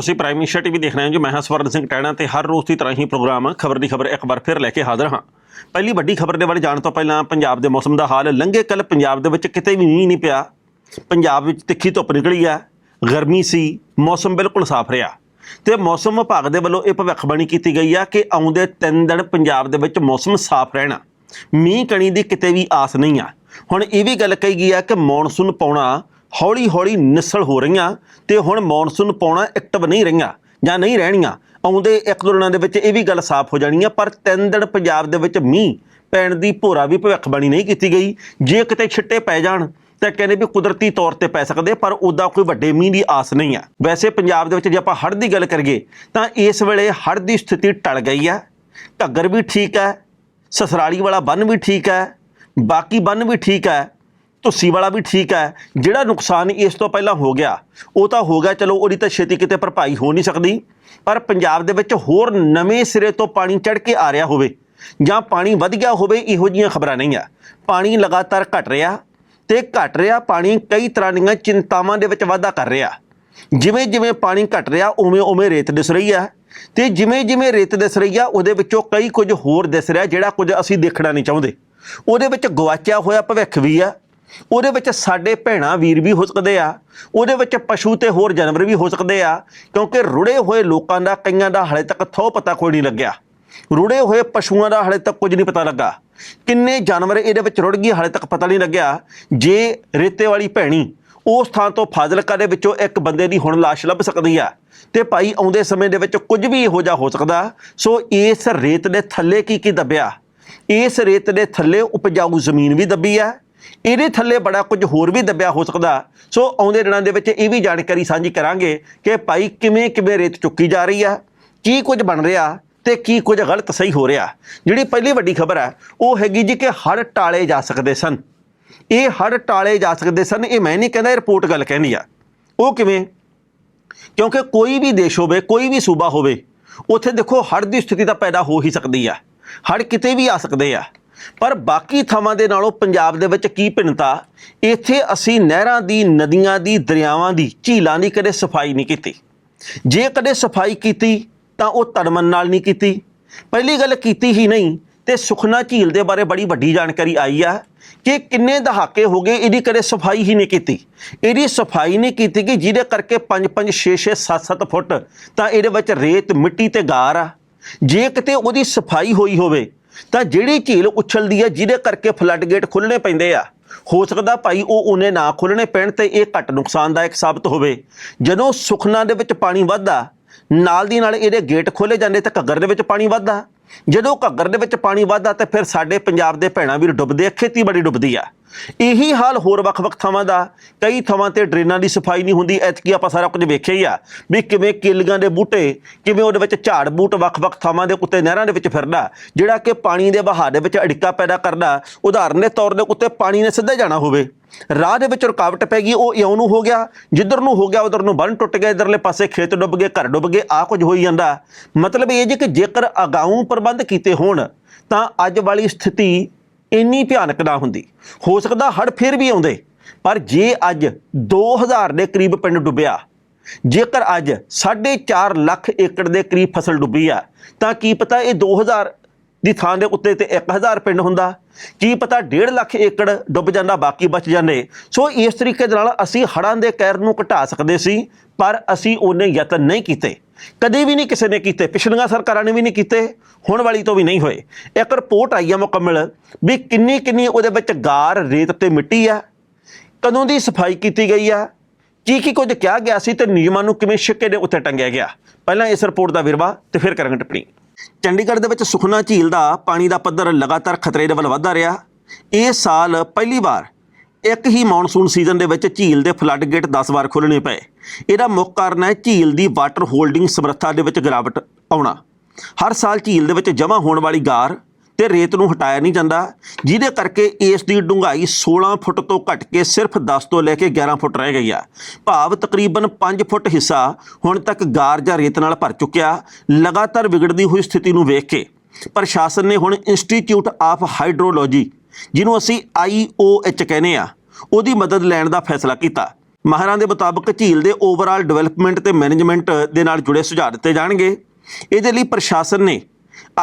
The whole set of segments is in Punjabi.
ਤੁਸੀਂ ਪ੍ਰਾਈਮ ਮਿਨਿਸਟਰ ਟੀਵੀ ਦੇਖ ਰਹੇ ਹੋ ਜੀ, ਮੈਂ ਹਾਂ ਸਵਰਨ ਸਿੰਘ ਟੈਣਾ ਤੇ ਹਰ ਰੋਜ਼ ਦੀ ਤਰ੍ਹਾਂ ਹੀ ਪ੍ਰੋਗਰਾਮ ਖਬਰ ਦੀ ਖਬਰ ਇੱਕ ਵਾਰ ਫਿਰ ਲੈ ਕੇ ਹਾਜ਼ਰ ਹਾਂ। ਪਹਿਲੀ ਵੱਡੀ ਖਬਰ ਦੇ ਬਾਰੇ ਜਾਣ ਤੋਂ ਪਹਿਲਾਂ ਪੰਜਾਬ ਦੇ ਮੌਸਮ ਦਾ ਹਾਲ, ਲੰਘੇ ਕੱਲ ਪੰਜਾਬ ਦੇ ਵਿੱਚ ਕਿਤੇ ਵੀ ਮੀਂਹ ਨਹੀਂ ਪਿਆ। ਪੰਜਾਬ ਵਿੱਚ ਤਿੱਖੀ ਧੁੱਪ ਨਿਕਲੀ ਆ, ਗਰਮੀ ਸੀ, ਮੌਸਮ ਬਿਲਕੁਲ ਸਾਫ਼ ਰਿਹਾ। ਤੇ ਮੌਸਮ ਵਿਭਾਗ ਦੇ ਵੱਲੋਂ ਇਹ ਭਵਿੱਖਬਾਣੀ ਕੀਤੀ ਗਈ ਆ ਕਿ ਆਉਂਦੇ 3 ਦਿਨ ਪੰਜਾਬ ਦੇ ਵਿੱਚ ਮੌਸਮ ਸਾਫ਼ ਰਹਿਣਾ। ਮੀਂਹ ਕਣੀ ਦੀ ਕਿਤੇ ਵੀ ਆਸ ਨਹੀਂ ਆ। ਹੁਣ ਇਹ ਵੀ ਗੱਲ ਕਹੀ ਗਈ ਆ ਕਿ ਮੌਨਸੂਨ ਪਾਉਣਾ ਹੌਲੀ ਹੌਲੀ ਨਿਸਲ ਹੋ ਰਹੀਆਂ ਤੇ ਹੁਣ ਮੌਨਸੂਨ ਪਾਉਣਾ ਐਕਟਿਵ ਨਹੀਂ ਰਹੀਆਂ ਜਾਂ ਨਹੀਂ ਰਹਿਣੀਆਂ। ਆਉਂਦੇ ਇੱਕ ਦੋ ਦਿਨਾਂ ਦੇ ਵਿੱਚ ਇਹ ਵੀ ਗੱਲ ਸਾਫ਼ ਹੋ ਜਾਣੀ ਆ, ਪਰ ਤਿੰਨ ਦਿਨ ਪੰਜਾਬ ਦੇ ਵਿੱਚ ਮੀਂਹ ਪੈਣ ਦੀ ਭੋਰਾ ਵੀ ਭਵਿੱਖਬਾਣੀ ਨਹੀਂ ਕੀਤੀ ਗਈ। ਜੇ ਕਿਤੇ ਛਿੱਟੇ ਪੈ ਜਾਣ ਤਾਂ ਕਹਿੰਦੇ ਵੀ ਕੁਦਰਤੀ ਤੌਰ ਤੇ ਪੈ ਸਕਦੇ, ਪਰ ਉਦਾਂ ਕੋਈ ਵੱਡੇ ਮੀਂਹ ਦੀ ਆਸ ਨਹੀਂ ਆ। ਵੈਸੇ ਪੰਜਾਬ ਦੇ ਵਿੱਚ ਜੇ ਆਪਾਂ ਹੜ੍ਹ ਦੀ ਗੱਲ ਕਰੀਏ, ਤਾਂ ਇਸ ਵੇਲੇ ਹੜ੍ਹ ਦੀ ਸਥਿਤੀ ਟਲ ਗਈ ਆ। ਘੱਗਰ ਵੀ ਠੀਕ ਹੈ ਸਸਰਾਲੀ ਵਾਲਾ ਬੰਨ ਵੀ ਠੀਕ ਹੈ ਬਾਕੀ ਬੰਨ ਵੀ ਠੀਕ ਹੈ ਧੁੱਸੀ ਵਾਲਾ ਵੀ ਠੀਕ ਹੈ, ਜਿਹੜਾ ਨੁਕਸਾਨ ਇਸ ਤੋਂ ਪਹਿਲਾਂ ਹੋ ਗਿਆ, ਉਹ ਤਾਂ ਹੋ ਗਿਆ, ਚਲੋ ਉਹਦੀ ਤਾਂ ਛੇਤੀ ਕਿਤੇ ਭਰਪਾਈ ਹੋ ਨਹੀਂ ਸਕਦੀ, ਪਰ ਪੰਜਾਬ ਦੇ ਵਿੱਚ ਹੋਰ ਨਵੇਂ ਸਿਰੇ ਤੋਂ ਪਾਣੀ ਚੜ ਕੇ ਆ ਰਿਹਾ ਹੋਵੇ, ਜਾਂ ਪਾਣੀ ਵਧ ਗਿਆ ਹੋਵੇ, ਇਹੋ ਜਿਹੀਆਂ ਖਬਰਾਂ ਨਹੀਂ ਆ। ਪਾਣੀ ਲਗਾਤਾਰ ਘਟ ਰਿਹਾ ਤੇ ਘਟ ਰਿਹਾ ਪਾਣੀ ਕਈ ਤਰ੍ਹਾਂ ਦੀਆਂ ਚਿੰਤਾਵਾਂ ਦੇ ਵਿੱਚ ਵਾਧਾ ਕਰ ਰਿਹਾ। ਜਿਵੇਂ ਜਿਵੇਂ ਪਾਣੀ ਘਟ ਰਿਹਾ, ਉਵੇਂ ਉਵੇਂ ਰੇਤ ਦਿਸ ਰਹੀ ਆ ਤੇ ਜਿਵੇਂ ਜਿਵੇਂ ਰੇਤ ਦਿਸ ਰਹੀ ਆ, ਉਹਦੇ ਵਿੱਚੋਂ ਕਈ ਕੁਝ ਹੋਰ ਦਿਸ ਰਿਹਾ ਜਿਹੜਾ ਕੁਝ ਅਸੀਂ ਦੇਖਣਾ ਨਹੀਂ ਚਾਹੁੰਦੇ। ਉਹਦੇ ਵਿੱਚ ਗਵਾਚਿਆ ਹੋਇਆ ਭਵਿੱਖ ਵੀ ਆ ਉਹਦੇ ਵਿੱਚ ਸਾਡੇ ਭੈਣਾ ਵੀਰ ਵੀ ਹੋ ਸਕਦੇ ਆ, ਉਹਦੇ ਵਿੱਚ ਪਸ਼ੂ ਤੇ ਹੋਰ ਜਾਨਵਰ ਵੀ ਹੋ ਸਕਦੇ ਆ, ਕਿਉਂਕਿ ਰੁੜੇ ਹੋਏ ਲੋਕਾਂ ਦਾ, ਕਈਆਂ ਦਾ ਹਲੇ ਤੱਕ ਥੋ ਪਤਾ ਕੋਈ ਨਹੀਂ ਲੱਗਿਆ। ਰੁੜੇ ਹੋਏ ਪਸ਼ੂਆਂ ਦਾ ਹਲੇ ਤੱਕ ਕੁਝ ਨਹੀਂ ਪਤਾ ਲੱਗਾ। ਕਿੰਨੇ ਜਾਨਵਰ ਇਹਦੇ ਵਿੱਚ ਰੁੜ ਗਏ, ਹਲੇ ਤੱਕ ਪਤਾ ਨਹੀਂ ਲੱਗਿਆ। ਜੇ ਰੇਤੇ ਵਾਲੀ ਭੈਣੀ ਉਸ ਥਾਂ ਤੋਂ ਫਾਜ਼ਿਲਕਾ ਦੇ ਵਿੱਚੋਂ ਇੱਕ ਬੰਦੇ ਦੀ ਹੁਣ ਲਾਸ਼ ਲੱਭ ਸਕਦੀ ਆ, ਤੇ ਭਾਈ ਆਉਂਦੇ ਸਮੇਂ ਦੇ ਵਿੱਚ ਕੁਝ ਵੀ ਇਹੋ ਜਿਹਾ ਹੋ ਸਕਦਾ, ਸੋ ਇਸ ਰੇਤ ਦੇ ਥੱਲੇ ਕੀ ਕੀ ਦੱਬਿਆ? ਇਸ ਰੇਤ ਦੇ ਥੱਲੇ ਉਪਜਾਊ ਜ਼ਮੀਨ ਵੀ ਦੱਬੀ ਆ ਇਹਦੇ ਥੱਲੇ ਬੜਾ ਕੁਝ ਹੋਰ ਵੀ ਦੱਬਿਆ ਹੋ ਸਕਦਾ। ਸੋ ਆਉਂਦੇ ਦਿਨਾਂ ਦੇ ਵਿੱਚ ਇਹ ਵੀ ਜਾਣਕਾਰੀ ਸਾਂਝੀ ਕਰਾਂਗੇ ਕਿ ਭਾਈ ਕਿਵੇਂ ਕਿਵੇਂ ਰੇਤ ਚੁੱਕੀ ਜਾ ਰਹੀ ਆ, ਕੀ ਕੁਝ ਬਣ ਰਿਹਾ ਤੇ ਕੀ ਕੁਝ ਗਲਤ ਸਹੀ ਹੋ ਰਿਹਾ। ਜਿਹੜੀ ਪਹਿਲੀ ਵੱਡੀ ਖਬਰ ਹੈ ਉਹ ਹੈਗੀ ਜੀ ਕਿ ਹੜ ਟਾਲੇ ਜਾ ਸਕਦੇ ਸਨ। ਇਹ ਹੜ ਟਾਲੇ ਜਾ ਸਕਦੇ ਸਨ, ਇਹ ਮੈਂ ਨਹੀਂ ਕਹਿੰਦਾ ਇਹ ਰਿਪੋਰਟ ਗੱਲ ਕਹਿੰਦੀ ਆ। ਉਹ ਕਿਵੇਂ? ਕਿਉਂਕਿ ਕੋਈ ਵੀ ਦੇਸ਼ ਹੋਵੇ, ਕੋਈ ਵੀ ਸੂਬਾ ਹੋਵੇ, ਉੱਥੇ ਦੇਖੋ ਹੜ ਦੀ ਸਥਿਤੀ ਤਾਂ ਪੈਦਾ ਹੋ ਹੀ ਸਕਦੀ ਆ। ਹੜ ਕਿਤੇ ਵੀ ਆ ਸਕਦੇ ਆ। ਪਰ ਬਾਕੀ ਥਾਵਾਂ ਦੇ ਨਾਲੋਂ ਪੰਜਾਬ ਦੇ ਵਿੱਚ ਕੀ ਭਿੰਨਤਾ? ਇੱਥੇ ਅਸੀਂ ਨਹਿਰਾਂ ਦੀ, ਨਦੀਆਂ ਦੀ, ਦਰਿਆਵਾਂ ਦੀ ਝੀਲਾਂ ਦੀ ਕਦੇ ਸਫ਼ਾਈ ਨਹੀਂ ਕੀਤੀ। ਜੇ ਕਦੇ ਸਫ਼ਾਈ ਕੀਤੀ, ਤਾਂ ਉਹ ਤੜਮਨ ਨਾਲ ਨਹੀਂ ਕੀਤੀ। ਪਹਿਲੀ ਗੱਲ ਕੀਤੀ ਹੀ ਨਹੀਂ, ਤੇ ਸੁਖਨਾ ਝੀਲ ਦੇ ਬਾਰੇ ਬੜੀ ਵੱਡੀ ਜਾਣਕਾਰੀ ਆਈ ਆ ਕਿ ਕਿੰਨੇ ਦਹਾਕੇ ਹੋ ਗਏ ਇਹਦੀ ਕਦੇ ਸਫ਼ਾਈ ਹੀ ਨਹੀਂ ਕੀਤੀ। ਇਹਦੀ ਸਫ਼ਾਈ ਨਹੀਂ ਕੀਤੀ ਕਿ ਜਿਹਦੇ ਕਰਕੇ 5 5 6 6 7 7 ਫੁੱਟ ਤਾਂ ਇਹਦੇ ਵਿੱਚ ਰੇਤ, ਮਿੱਟੀ ਤੇ ਗਾਰ ਆ। ਜੇ ਕਿਤੇ ਉਹਦੀ ਸਫ਼ਾਈ ਹੋਈ ਹੋਵੇ ਤਾਂ ਜਿਹੜੀ ਝੀਲ ਉਛਲਦੀ ਹੈ, ਜਿਹਦੇ ਕਰਕੇ ਫਲੱਡ ਗੇਟ ਖੁੱਲਣੇ ਪੈਂਦੇ ਆ। ਹੋ ਸਕਦਾ ਭਾਈ ਉਹ ਉਹਨੇ ਨਾ ਖੁੱਲਣੇ ਪੈਣ ਤੇ ਇਹ ਘੱਟ ਨੁਕਸਾਨਦਾਇਕ ਸਾਬਤ ਹੋਵੇ। ਜਦੋਂ ਸੁਖਨਾ ਦੇ ਵਿੱਚ ਪਾਣੀ ਵੱਧਦਾ, ਨਾਲ ਦੀ ਨਾਲ ਇਹਦੇ ਗੇਟ ਖੋਲੇ ਜਾਂਦੇ ਤਾਂ ਘੱਗਰ ਦੇ ਵਿੱਚ ਪਾਣੀ ਵੱਧਦਾ। ਜਦੋਂ ਘੱਗਰ ਦੇ ਵਿੱਚ ਪਾਣੀ ਵੱਧਦਾ ਤੇ ਫਿਰ ਸਾਡੇ ਪੰਜਾਬ ਦੇ ਭੈਣਾਂ ਵੀ ਡੁੱਬਦੇ ਆ, ਖੇਤੀਬਾੜੀ ਡੁੱਬਦੀ ਆ। ਇਹੀ ਹਾਲ ਹੋਰ ਵੱਖ-ਵੱਖ ਥਾਵਾਂ ਦਾ, ਕਈ ਥਾਵਾਂ ਤੇ ਡਰੇਨਾਂ ਦੀ ਸਫ਼ਾਈ ਨਹੀਂ ਹੁੰਦੀ, ਐਤਕੀ ਆਪਾਂ ਸਾਰਾ ਕੁਝ ਵੇਖਿਆ ਹੀ ਆ ਵੀ ਕਿਵੇਂ ਕੇਲੀਆਂ ਦੇ ਬੂਟੇ, ਕਿਵੇਂ ਉਹਦੇ ਵਿੱਚ ਝਾੜ ਬੂਟ ਵੱਖ-ਵੱਖ ਥਾਵਾਂ ਦੇ ਉੱਤੇ ਨਹਿਰਾਂ ਦੇ ਵਿੱਚ ਫਿਰਦਾ, ਜਿਹੜਾ ਕਿ ਪਾਣੀ ਦੇ ਵਹਾਅ ਦੇ ਵਿੱਚ ਅੜਿੱਕਾ ਪੈਦਾ ਕਰਦਾ, ਉਦਾਹਰਨ ਦੇ ਤੌਰ ਦੇ ਉੱਤੇ ਪਾਣੀ ਨੇ ਸਿੱਧਾ ਜਾਣਾ ਹੋਵੇ। ਰਾਹ ਦੇ ਵਿੱਚ ਰੁਕਾਵਟ ਪੈ ਗਈ, ਉਹ ਇਉਂ ਨੂੰ ਹੋ ਗਿਆ, ਜਿੱਧਰ ਨੂੰ ਹੋ ਗਿਆ, ਉਧਰ ਨੂੰ ਬੰਨ ਟੁੱਟ ਗਿਆ, ਇਧਰਲੇ ਪਾਸੇ ਖੇਤ ਡੁੱਬ ਗਏ, ਘਰ ਡੁੱਬ ਗਏ ਆ ਕੁਝ ਹੋਈ ਜਾਂਦਾ। ਮਤਲਬ ਇਹ ਜੇ ਕਿ ਜੇਕਰ ਅਗਾਊਂ ਪ੍ਰਬੰਧ ਕੀਤੇ ਹੋਣ, ਤਾਂ ਅੱਜ ਵਾਲੀ ਸਥਿਤੀ ਇੰਨੀ ਭਿਆਨਕ ਨਾ ਹੁੰਦੀ। ਹੋ ਸਕਦਾ ਹੜ ਫਿਰ ਵੀ ਆਉਂਦੇ, ਪਰ ਜੇ ਅੱਜ 2000 ਦੇ ਕਰੀਬ ਪਿੰਡ ਡੁੱਬਿਆ, ਜੇਕਰ ਅੱਜ 4.5 ਲੱਖ ਏਕੜ ਦੇ ਕਰੀਬ ਫਸਲ ਡੁੱਬੀ ਆ, ਤਾਂ ਕੀ ਪਤਾ ਇਹ 2000 ਦੀ ਥਾਂ ਦੇ ਉੱਤੇ ਤੇ 1000 ਪਿੰਡ ਹੁੰਦਾ। ਕੀ ਪਤਾ 1.5 ਲੱਖ ਏਕੜ ਡੁੱਬ ਜਾਂਦਾ, ਬਾਕੀ ਬਚ ਜਾਂਦੇ। ਸੋ ਇਸ ਤਰੀਕੇ ਦੇ ਨਾਲ ਅਸੀਂ ਹੜਾਂ ਦੇ ਕਹਿਰ ਨੂੰ ਘਟਾ ਸਕਦੇ ਸੀ, ਪਰ ਅਸੀਂ ਉਹਨੇ ਯਤਨ ਨਹੀਂ ਕੀਤੇ। ਕਦੇ ਵੀ ਨਹੀਂ ਕਿਸੇ ਨੇ ਕੀਤੇ, ਪਿਛਲੀਆਂ ਸਰਕਾਰਾਂ ਨੇ ਵੀ ਨਹੀਂ ਕੀਤੇ, ਹੁਣ ਵਾਲੀ ਤੋਂ ਵੀ ਨਹੀਂ ਹੋਏ। ਇੱਕ ਰਿਪੋਰਟ ਆਈ ਆ ਮੁਕੰਮਲ ਵੀ ਕਿੰਨੀ ਕਿੰਨੀ ਉਹਦੇ ਵਿੱਚ ਗਾਰ ਰੇਤ ਤੇ ਮਿੱਟੀ ਆ। ਕਦੋਂ ਦੀ ਸਫ਼ਾਈ ਕੀਤੀ ਗਈ ਆ? ਕੀ ਕੀ ਕੁਝ ਕਿਹਾ ਗਿਆ ਸੀ ਤੇ ਨਿਯਮਾਂ ਨੂੰ ਕਿਵੇਂ ਛਿੱਕੇ ਦੇ ਉੱਤੇ ਟੰਗਿਆ ਗਿਆ? ਪਹਿਲਾਂ ਇਸ ਰਿਪੋਰਟ ਦਾ ਵਿਰਵਾ ਤੇ ਫਿਰ ਕਰਾਂਗੇ ਟਿੱਪਣੀ। ਚੰਡੀਗੜ੍ਹ ਦੇ ਵਿੱਚ ਸੁਖਨਾ ਝੀਲ ਦਾ ਪਾਣੀ ਦਾ ਪੱਧਰ ਲਗਾਤਾਰ ਖਤਰੇ ਦੇ ਵੱਲ ਵਧਦਾ ਰਿਹਾ। ਇਹ ਸਾਲ ਪਹਿਲੀ ਵਾਰ ਇੱਕ ਹੀ ਮੌਨਸੂਨ ਸੀਜ਼ਨ ਦੇ ਵਿੱਚ ਝੀਲ ਦੇ ਫਲੱਡ ਗੇਟ 10 ਵਾਰ ਖੁੱਲ੍ਹਣੇ ਪਏ। ਇਹਦਾ ਮੁੱਖ ਕਾਰਨ ਹੈ ਝੀਲ ਦੀ ਵਾਟਰ ਹੋਲਡਿੰਗ ਸਮਰੱਥਾ ਦੇ ਵਿੱਚ ਗਿਰਾਵਟ ਆਉਣਾ। ਹਰ ਸਾਲ ਝੀਲ ਦੇ ਵਿੱਚ ਜਮ੍ਹਾਂ ਹੋਣ ਵਾਲੀ ਗਾਰ ਤੇ ਰੇਤ ਨੂੰ ਹਟਾਇਆ ਨਹੀਂ ਜਾਂਦਾ, ਜਿਹਦੇ ਕਰਕੇ ਇਸ ਦੀ ਡੂੰਘਾਈ 16 ਫੁੱਟ ਤੋਂ ਘਟ ਕੇ ਸਿਰਫ 10 ਤੋਂ ਲੈ ਕੇ 11 ਫੁੱਟ ਰਹਿ ਗਈ ਆ। ਭਾਵ ਤਕਰੀਬਨ 5 ਫੁੱਟ ਹਿੱਸਾ ਹੁਣ ਤੱਕ ਗਾਰ ਜਾਂ ਰੇਤ ਨਾਲ ਭਰ ਚੁੱਕਿਆ, ਲਗਾਤਾਰ ਵਿਗੜਦੀ ਹੋਈ ਸਥਿਤੀ ਨੂੰ ਵੇਖ ਕੇ। ਪ੍ਰਸ਼ਾਸਨ ਨੇ ਹੁਣ ਇੰਸਟੀਚਿਊਟ ਆਫ ਹਾਈਡਰੋਲੋਜੀ, ਜਿਹਨੂੰ ਅਸੀਂ IOH ਕਹਿੰਦੇ ਆ, ਉਹਦੀ ਮਦਦ ਲੈਣ ਦਾ ਫੈਸਲਾ ਕੀਤਾ। ਮਾਹਰਾਂ ਦੇ ਮੁਤਾਬਕ ਝੀਲ ਦੇ ਓਵਰਆਲ ਡਿਵੈਲਪਮੈਂਟ ਤੇ ਮੈਨੇਜਮੈਂਟ ਦੇ ਨਾਲ ਜੁੜੇ ਸੁਝਾਅ ਦਿੱਤੇ ਜਾਣਗੇ। ਇਹਦੇ ਲਈ ਪ੍ਰਸ਼ਾਸਨ ਨੇ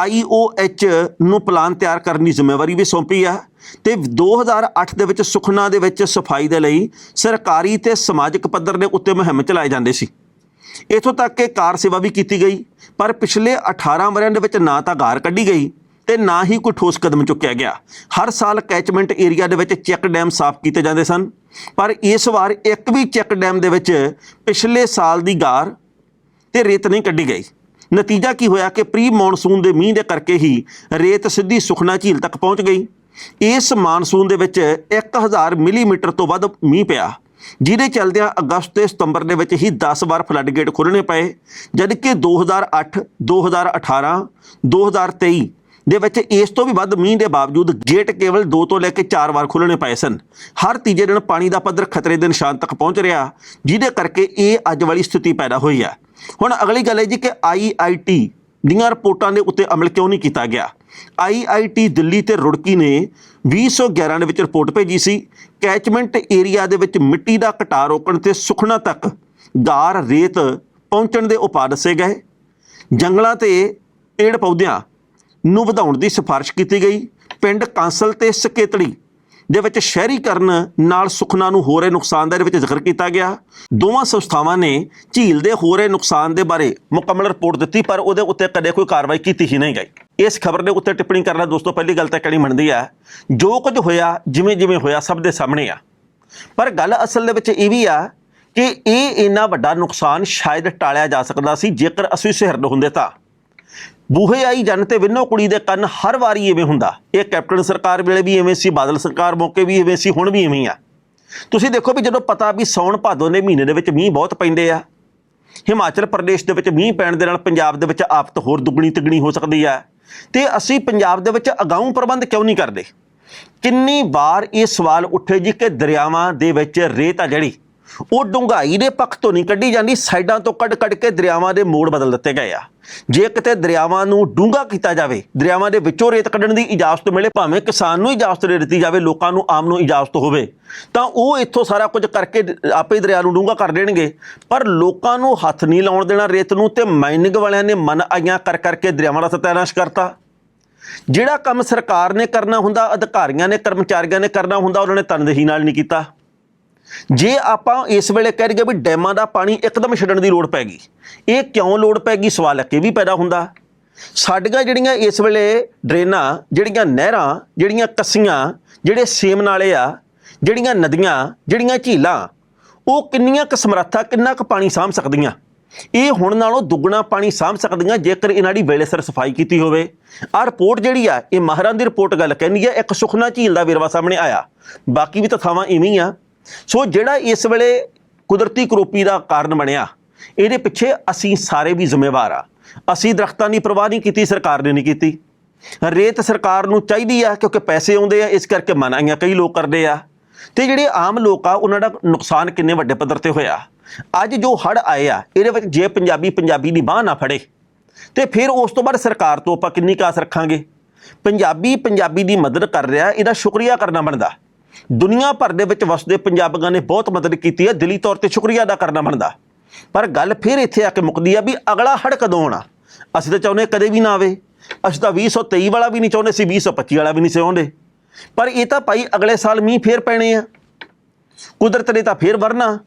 IOH ਨੂੰ ਪਲਾਨ ਤਿਆਰ ਕਰਨ ਦੀ ਜ਼ਿੰਮੇਵਾਰੀ ਵੀ ਸੌਂਪੀ ਆ ਤੇ 2008 ਦੇ ਵਿੱਚ ਸੁਖਨਾ ਦੇ ਵਿੱਚ ਸਫ਼ਾਈ ਦੇ ਲਈ ਸਰਕਾਰੀ ਤੇ ਸਮਾਜਿਕ ਪੱਧਰ ਦੇ ਉੱਤੇ ਮੁਹਿੰਮ ਚਲਾਏ ਜਾਂਦੇ ਸੀ। ਇਥੋਂ ਤੱਕ ਕਿ ਕਾਰ ਸੇਵਾ ਵੀ ਕੀਤੀ ਗਈ, ਪਰ ਪਿਛਲੇ 18 ਵਰਿਆਂ ਦੇ ਵਿੱਚ ਨਾ ਤਾਂ ਗਾਰ ਕੱਢੀ ਗਈ ਤੇ ਨਾ ਹੀ ਕੋਈ ਠੋਸ ਕਦਮ ਚੁੱਕਿਆ ਗਿਆ। ਹਰ ਸਾਲ ਕੈਚਮੈਂਟ ਏਰੀਆ ਦੇ ਵਿੱਚ ਚੈੱਕ ਡੈਮ ਸਾਫ਼ ਕੀਤੇ ਜਾਂਦੇ ਸਨ, ਪਰ ਇਸ ਵਾਰ ਇੱਕ ਵੀ ਚੈੱਕ ਡੈਮ ਦੇ ਵਿੱਚ ਪਿਛਲੇ ਸਾਲ ਦੀ ਗਾਰ ਤੇ ਰੇਤ ਨਹੀਂ ਕੱਢੀ ਗਈ। ਨਤੀਜਾ ਕੀ ਹੋਇਆ ਕਿ ਪ੍ਰੀ ਮੌਨਸੂਨ ਦੇ ਮੀਂਹ ਦੇ ਕਰਕੇ ਹੀ ਰੇਤ ਸਿੱਧੀ ਸੁਖਨਾ ਝੀਲ ਤੱਕ ਪਹੁੰਚ ਗਈ। ਇਸ ਮਾਨਸੂਨ ਦੇ ਵਿੱਚ 1000 ਮਿਲੀਮੀਟਰ ਤੋਂ ਵੱਧ ਮੀਂਹ ਪਿਆ, ਜਿਹਦੇ ਚਲਦਿਆਂ ਅਗਸਤ ਤੇ ਸਤੰਬਰ ਦੇ ਵਿੱਚ ਹੀ 10 ਵਾਰ ਫਲੱਡ ਗੇਟ ਖੋਲ੍ਹਣੇ ਪਏ, ਜਦਕਿ 2008 2018 2023 ਦੇ ਵਿੱਚ ਇਸ ਤੋਂ ਵੀ ਵੱਧ ਮੀਂਹ ਦੇ ਬਾਵਜੂਦ ਗੇਟ ਕੇਵਲ 2 ਤੋਂ ਲੈ ਕੇ 4 ਵਾਰ ਖੁੱਲਣੇ ਪਏ ਸਨ। ਹਰ ਤੀਜੇ ਦਿਨ ਪਾਣੀ ਦਾ ਪੱਧਰ ਖਤਰੇ ਦੇ ਨਿਸ਼ਾਨ ਤੱਕ ਪਹੁੰਚ ਰਿਹਾ, ਜਿਹਦੇ ਕਰਕੇ ਇਹ ਅੱਜ ਵਾਲੀ ਸਥਿਤੀ ਪੈਦਾ ਹੋਈ ਹੈ। ਹੁਣ ਅਗਲੀ ਗੱਲ ਹੈ ਜੀ ਕਿ ਆਈਆਈਟੀ ਦੀਆਂ ਰਿਪੋਰਟਾਂ ਦੇ ਉੱਤੇ ਅਮਲ ਕਿਉਂ ਨਹੀਂ ਕੀਤਾ ਗਿਆ? ਆਈਆਈਟੀ ਦਿੱਲੀ ਤੇ ਰੁੜਕੀ ਨੇ 2011 ਦੇ ਵਿੱਚ ਰਿਪੋਰਟ ਭੇਜੀ ਸੀ। ਕੈਚਮੈਂਟ ਏਰੀਆ ਦੇ ਵਿੱਚ ਮਿੱਟੀ ਦਾ ਘਟਾ ਰੋਕਣ ਤੇ ਸੁਖਣਾ ਤੱਕ ਗਾਰ ਰੇਤ ਪਹੁੰਚਣ ਦੇ ਉਪਾਅ ਦੱਸੇ ਗਏ। ਜੰਗਲਾਂ ਤੇ ਪੇੜ ਪੌਦਿਆਂ ਨੂੰ ਵਧਾਉਣ ਦੀ ਸਿਫਾਰਿਸ਼ ਕੀਤੀ ਗਈ। ਪਿੰਡ ਕਾਂਸਲ ਤੇ ਸਕੇਤੜੀ ਦੇ ਵਿੱਚ ਸ਼ਹਿਰੀਕਰਨ ਨਾਲ ਸੁਖਨਾ ਨੂੰ ਹੋ ਰਹੇ ਨੁਕਸਾਨ ਦੇ ਵਿੱਚ ਜ਼ਿਕਰ ਕੀਤਾ ਗਿਆ। ਦੋਵਾਂ ਸੰਸਥਾਵਾਂ ਨੇ ਝੀਲ ਦੇ ਹੋ ਰਹੇ ਨੁਕਸਾਨ ਦੇ ਬਾਰੇ ਮੁਕੰਮਲ ਰਿਪੋਰਟ ਦਿੱਤੀ, ਪਰ ਉਹਦੇ ਉੱਤੇ ਕਦੇ ਕੋਈ ਕਾਰਵਾਈ ਕੀਤੀ ਹੀ ਨਹੀਂ ਗਈ। ਇਸ ਖਬਰ ਦੇ ਉੱਤੇ ਟਿੱਪਣੀ ਕਰਨਾ ਦੋਸਤੋ, ਪਹਿਲੀ ਗੱਲ ਤਾਂ ਕਹਿਣੀ ਮੰਨਦੀ ਆ, ਜੋ ਕੁਝ ਹੋਇਆ ਜਿਵੇਂ ਜਿਵੇਂ ਹੋਇਆ, ਸਭ ਦੇ ਸਾਹਮਣੇ ਆ। ਪਰ ਗੱਲ ਅਸਲ ਦੇ ਵਿੱਚ ਇਹ ਵੀ ਆ ਕਿ ਇਹ ਇੰਨਾ ਵੱਡਾ ਨੁਕਸਾਨ ਸ਼ਾਇਦ ਟਾਲਿਆ ਜਾ ਸਕਦਾ ਸੀ, ਜੇਕਰ ਅਸੀਂ ਸਿਹਰਦ ਹੁੰਦੇ ਤਾਂ। ਬੂਹੇ ਆਈ ਜਨ ਤੇ ਵਿੰਨੋ ਕੁੜੀ ਦੇ ਕੰਨ ਹਰ ਵਾਰੀ ਐਵੇਂ ਹੁੰਦਾ। ਇਹ ਕੈਪਟਨ ਸਰਕਾਰ ਵੇਲੇ ਵੀ ਐਵੇਂ ਸੀ, ਬਾਦਲ ਸਰਕਾਰ ਮੌਕੇ ਵੀ ਐਵੇਂ ਸੀ, ਹੁਣ ਵੀ ਐਵੇਂ ਆ। ਤੁਸੀਂ ਦੇਖੋ ਵੀ ਜਦੋਂ ਪਤਾ ਵੀ ਸੌਣ ਭਾਦੋਂ ਦੇ ਮਹੀਨੇ ਦੇ ਵਿੱਚ ਮੀਂਹ ਬਹੁਤ ਪੈਂਦੇ ਆ, ਹਿਮਾਚਲ ਪ੍ਰਦੇਸ਼ ਦੇ ਵਿੱਚ ਮੀਂਹ ਪੈਣ ਦੇ ਨਾਲ ਪੰਜਾਬ ਦੇ ਵਿੱਚ ਆਫਤ ਹੋਰ ਦੁੱਗਣੀ ਤਿੱਗਣੀ ਹੋ ਸਕਦੀ ਆ। ਤੇ ਅਸੀਂ ਪੰਜਾਬ ਦੇ ਵਿੱਚ ਅਗਾਊਂ ਪ੍ਰਬੰਧ ਕਿਉਂ ਨਹੀਂ ਕਰਦੇ? ਕਿੰਨੀ ਵਾਰ ਇਹ ਸਵਾਲ ਉੱਠੇ ਜੀ ਕਿ ਦਰਿਆਵਾਂ ਦੇ ਵਿੱਚ ਰੇਤ ਆ ਜਿਹੜੀ ਉਹ ਡੂੰਘਾਈ ਦੇ ਪੱਖ ਤੋਂ ਨਹੀਂ ਕੱਢੀ ਜਾਂਦੀ, ਸਾਈਡਾਂ ਤੋਂ ਕੱਢ ਕੱਢ ਕੇ ਦਰਿਆਵਾਂ ਦੇ ਮੋੜ ਬਦਲ ਦਿੱਤੇ ਗਏ ਆ। ਜੇ ਕਿਤੇ ਦਰਿਆਵਾਂ ਨੂੰ ਡੂੰਘਾ ਕੀਤਾ ਜਾਵੇ, ਦਰਿਆਵਾਂ ਦੇ ਵਿੱਚੋਂ ਰੇਤ ਕੱਢਣ ਦੀ ਇਜਾਜ਼ਤ ਮਿਲੇ, ਭਾਵੇਂ ਕਿਸਾਨ ਨੂੰ ਇਜਾਜ਼ਤ ਦੇ ਦਿੱਤੀ ਜਾਵੇ, ਲੋਕਾਂ ਨੂੰ, ਆਮ ਨੂੰ ਇਜਾਜ਼ਤ ਹੋਵੇ, ਤਾਂ ਉਹ ਇੱਥੋਂ ਸਾਰਾ ਕੁਝ ਕਰਕੇ ਆਪੇ ਦਰਿਆ ਨੂੰ ਡੂੰਘਾ ਕਰ ਦੇਣਗੇ। ਪਰ ਲੋਕਾਂ ਨੂੰ ਹੱਥ ਨਹੀਂ ਲਾਉਣ ਦੇਣਾ ਰੇਤ ਨੂੰ ਤੇ ਮਾਈਨਿੰਗ ਵਾਲਿਆਂ ਨੇ ਮਨ ਆਈਆਂ ਕਰ ਕਰਕੇ ਦਰਿਆਵਾਂ ਦਾ ਸਤਿਆਨਾਸ਼ ਕਰਤਾ। ਜਿਹੜਾ ਕੰਮ ਸਰਕਾਰ ਨੇ ਕਰਨਾ ਹੁੰਦਾ, ਅਧਿਕਾਰੀਆਂ ਨੇ, ਕਰਮਚਾਰੀਆਂ ਨੇ ਕਰਨਾ ਹੁੰਦਾ, ਉਹਨਾਂ ਨੇ ਤਨਦੇਹੀ ਨਾਲ ਨਹੀਂ ਕੀਤਾ। ਜੇ ਆਪਾਂ ਇਸ ਵੇਲੇ ਕਹਿ ਰਹੀਏ ਵੀ ਡੈਮਾਂ ਦਾ ਪਾਣੀ ਇੱਕਦਮ ਛੱਡਣ ਦੀ ਲੋੜ ਪੈ ਗਈ, ਇਹ ਕਿਉਂ ਲੋੜ ਪੈ ਗਈ? ਸਵਾਲ ਅੱਗੇ ਵੀ ਪੈਦਾ ਹੁੰਦਾ। ਸਾਡੀਆਂ ਜਿਹੜੀਆਂ ਇਸ ਵੇਲੇ ਡਰੇਨਾਂ, ਜਿਹੜੀਆਂ ਨਹਿਰਾਂ, ਜਿਹੜੀਆਂ ਕੱਸੀਆਂ, ਜਿਹੜੇ ਸੇਮ ਨਾਲੇ ਆ, ਜਿਹੜੀਆਂ ਨਦੀਆਂ, ਜਿਹੜੀਆਂ ਝੀਲਾਂ, ਉਹ ਕਿੰਨੀਆਂ ਕੁ ਸਮਰੱਥਾ, ਕਿੰਨਾ ਕੁ ਪਾਣੀ ਸਾਂਭ ਸਕਦੀਆਂ? ਇਹ ਹੁਣ ਨਾਲੋਂ ਦੁੱਗਣਾ ਪਾਣੀ ਸਾਂਭ ਸਕਦੀਆਂ ਜੇਕਰ ਇਹਨਾਂ ਦੀ ਵੇਲੇ ਸਿਰ ਸਫ਼ਾਈ ਕੀਤੀ ਹੋਵੇ। ਆਹ ਰਿਪੋਰਟ ਜਿਹੜੀ ਆ, ਇਹ ਮਾਹਰਾਂ ਦੀ ਰਿਪੋਰਟ ਗੱਲ ਕਹਿੰਦੀ ਹੈ ਇੱਕ ਸੁਖਨਾ ਝੀਲ ਦਾ ਵੇਰਵਾ ਸਾਹਮਣੇ ਆਇਆ। ਬਾਕੀ ਵੀ ਤਾਂ ਥਾਵਾਂ ਇਵੇਂ ਹੀ ਆ। ਸੋ ਜਿਹੜਾ ਇਸ ਵੇਲੇ ਕੁਦਰਤੀ ਕਰੋਪੀ ਦਾ ਕਾਰਨ ਬਣਿਆ, ਇਹਦੇ ਪਿੱਛੇ ਅਸੀਂ ਸਾਰੇ ਵੀ ਜ਼ਿੰਮੇਵਾਰ ਆ। ਅਸੀਂ ਦਰਖਤਾਂ ਦੀ ਪਰਵਾਹ ਨਹੀਂ ਕੀਤੀ, ਸਰਕਾਰ ਨੇ ਨਹੀਂ ਕੀਤੀ। ਰੇਤ ਸਰਕਾਰ ਨੂੰ ਚਾਹੀਦੀ ਆ ਕਿਉਂਕਿ ਪੈਸੇ ਆਉਂਦੇ ਆ, ਇਸ ਕਰਕੇ ਮਨਾਈਆਂ ਕਈ ਲੋਕ ਕਰਦੇ ਆ। ਤੇ ਜਿਹੜੇ ਆਮ ਲੋਕ ਆ, ਉਹਨਾਂ ਦਾ ਨੁਕਸਾਨ ਕਿੰਨੇ ਵੱਡੇ ਪੱਧਰ ਤੇ ਹੋਇਆ। ਅੱਜ ਜੋ ਹੜ ਆਏ ਆ, ਇਹਦੇ ਵਿੱਚ ਜੇ ਪੰਜਾਬੀ ਪੰਜਾਬੀ ਦੀ ਬਾਹ ਨਾ ਫੜੇ, ਤੇ ਫਿਰ ਉਸ ਤੋਂ ਬਾਅਦ ਸਰਕਾਰ ਤੋਂ ਆਪਾਂ ਕਿੰਨੀ ਕਾਸ ਰੱਖਾਂਗੇ? ਪੰਜਾਬੀ ਪੰਜਾਬੀ ਦੀ ਮਦਦ ਕਰ ਰਿਹਾ, ਇਹਦਾ ਸ਼ੁਕਰੀਆ ਕਰਨਾ ਬਣਦਾ। ਦੁਨੀਆ ਭਰ ਦੇ ਵਿੱਚ ਵਸਦੇ ਪੰਜਾਬੀਆਂ ਨੇ ਬਹੁਤ ਮਦਦ ਕੀਤੀ ਹੈ, ਦਿਲੀ ਤੌਰ ਤੇ ਸ਼ੁਕਰੀਆ ਅਦਾ ਕਰਨਾ ਬਣਦਾ। ਪਰ ਗੱਲ ਫਿਰ ਇੱਥੇ ਆ ਕੇ ਮੁੱਕਦੀ ਆ ਵੀ ਅਗਲਾ ਹੜ ਕਦੋਂ ਆਉਣਾ? ਅਸੀਂ ਤਾਂ ਚਾਹੁੰਦੇ ਕਦੇ ਵੀ ਨਾ ਆਵੇ। ਅਸੀਂ ਤਾਂ 2023 ਵਾਲਾ ਵੀ ਨਹੀਂ ਚਾਹੁੰਦੇ ਸੀ 2025 ਵਾਲਾ ਵੀ ਨਹੀਂ ਸੀ ਚਾਹੁੰਦੇ। ਪਰ ਇਹ ਤਾਂ ਭਾਈ ਅਗਲੇ ਸਾਲ ਮੀਂਹ ਫੇਰ ਪੈਣੇ ਆ। ਕੁਦਰਤ ਨੇ ਤਾਂ ਫੇਰ ਵਰਨਾ।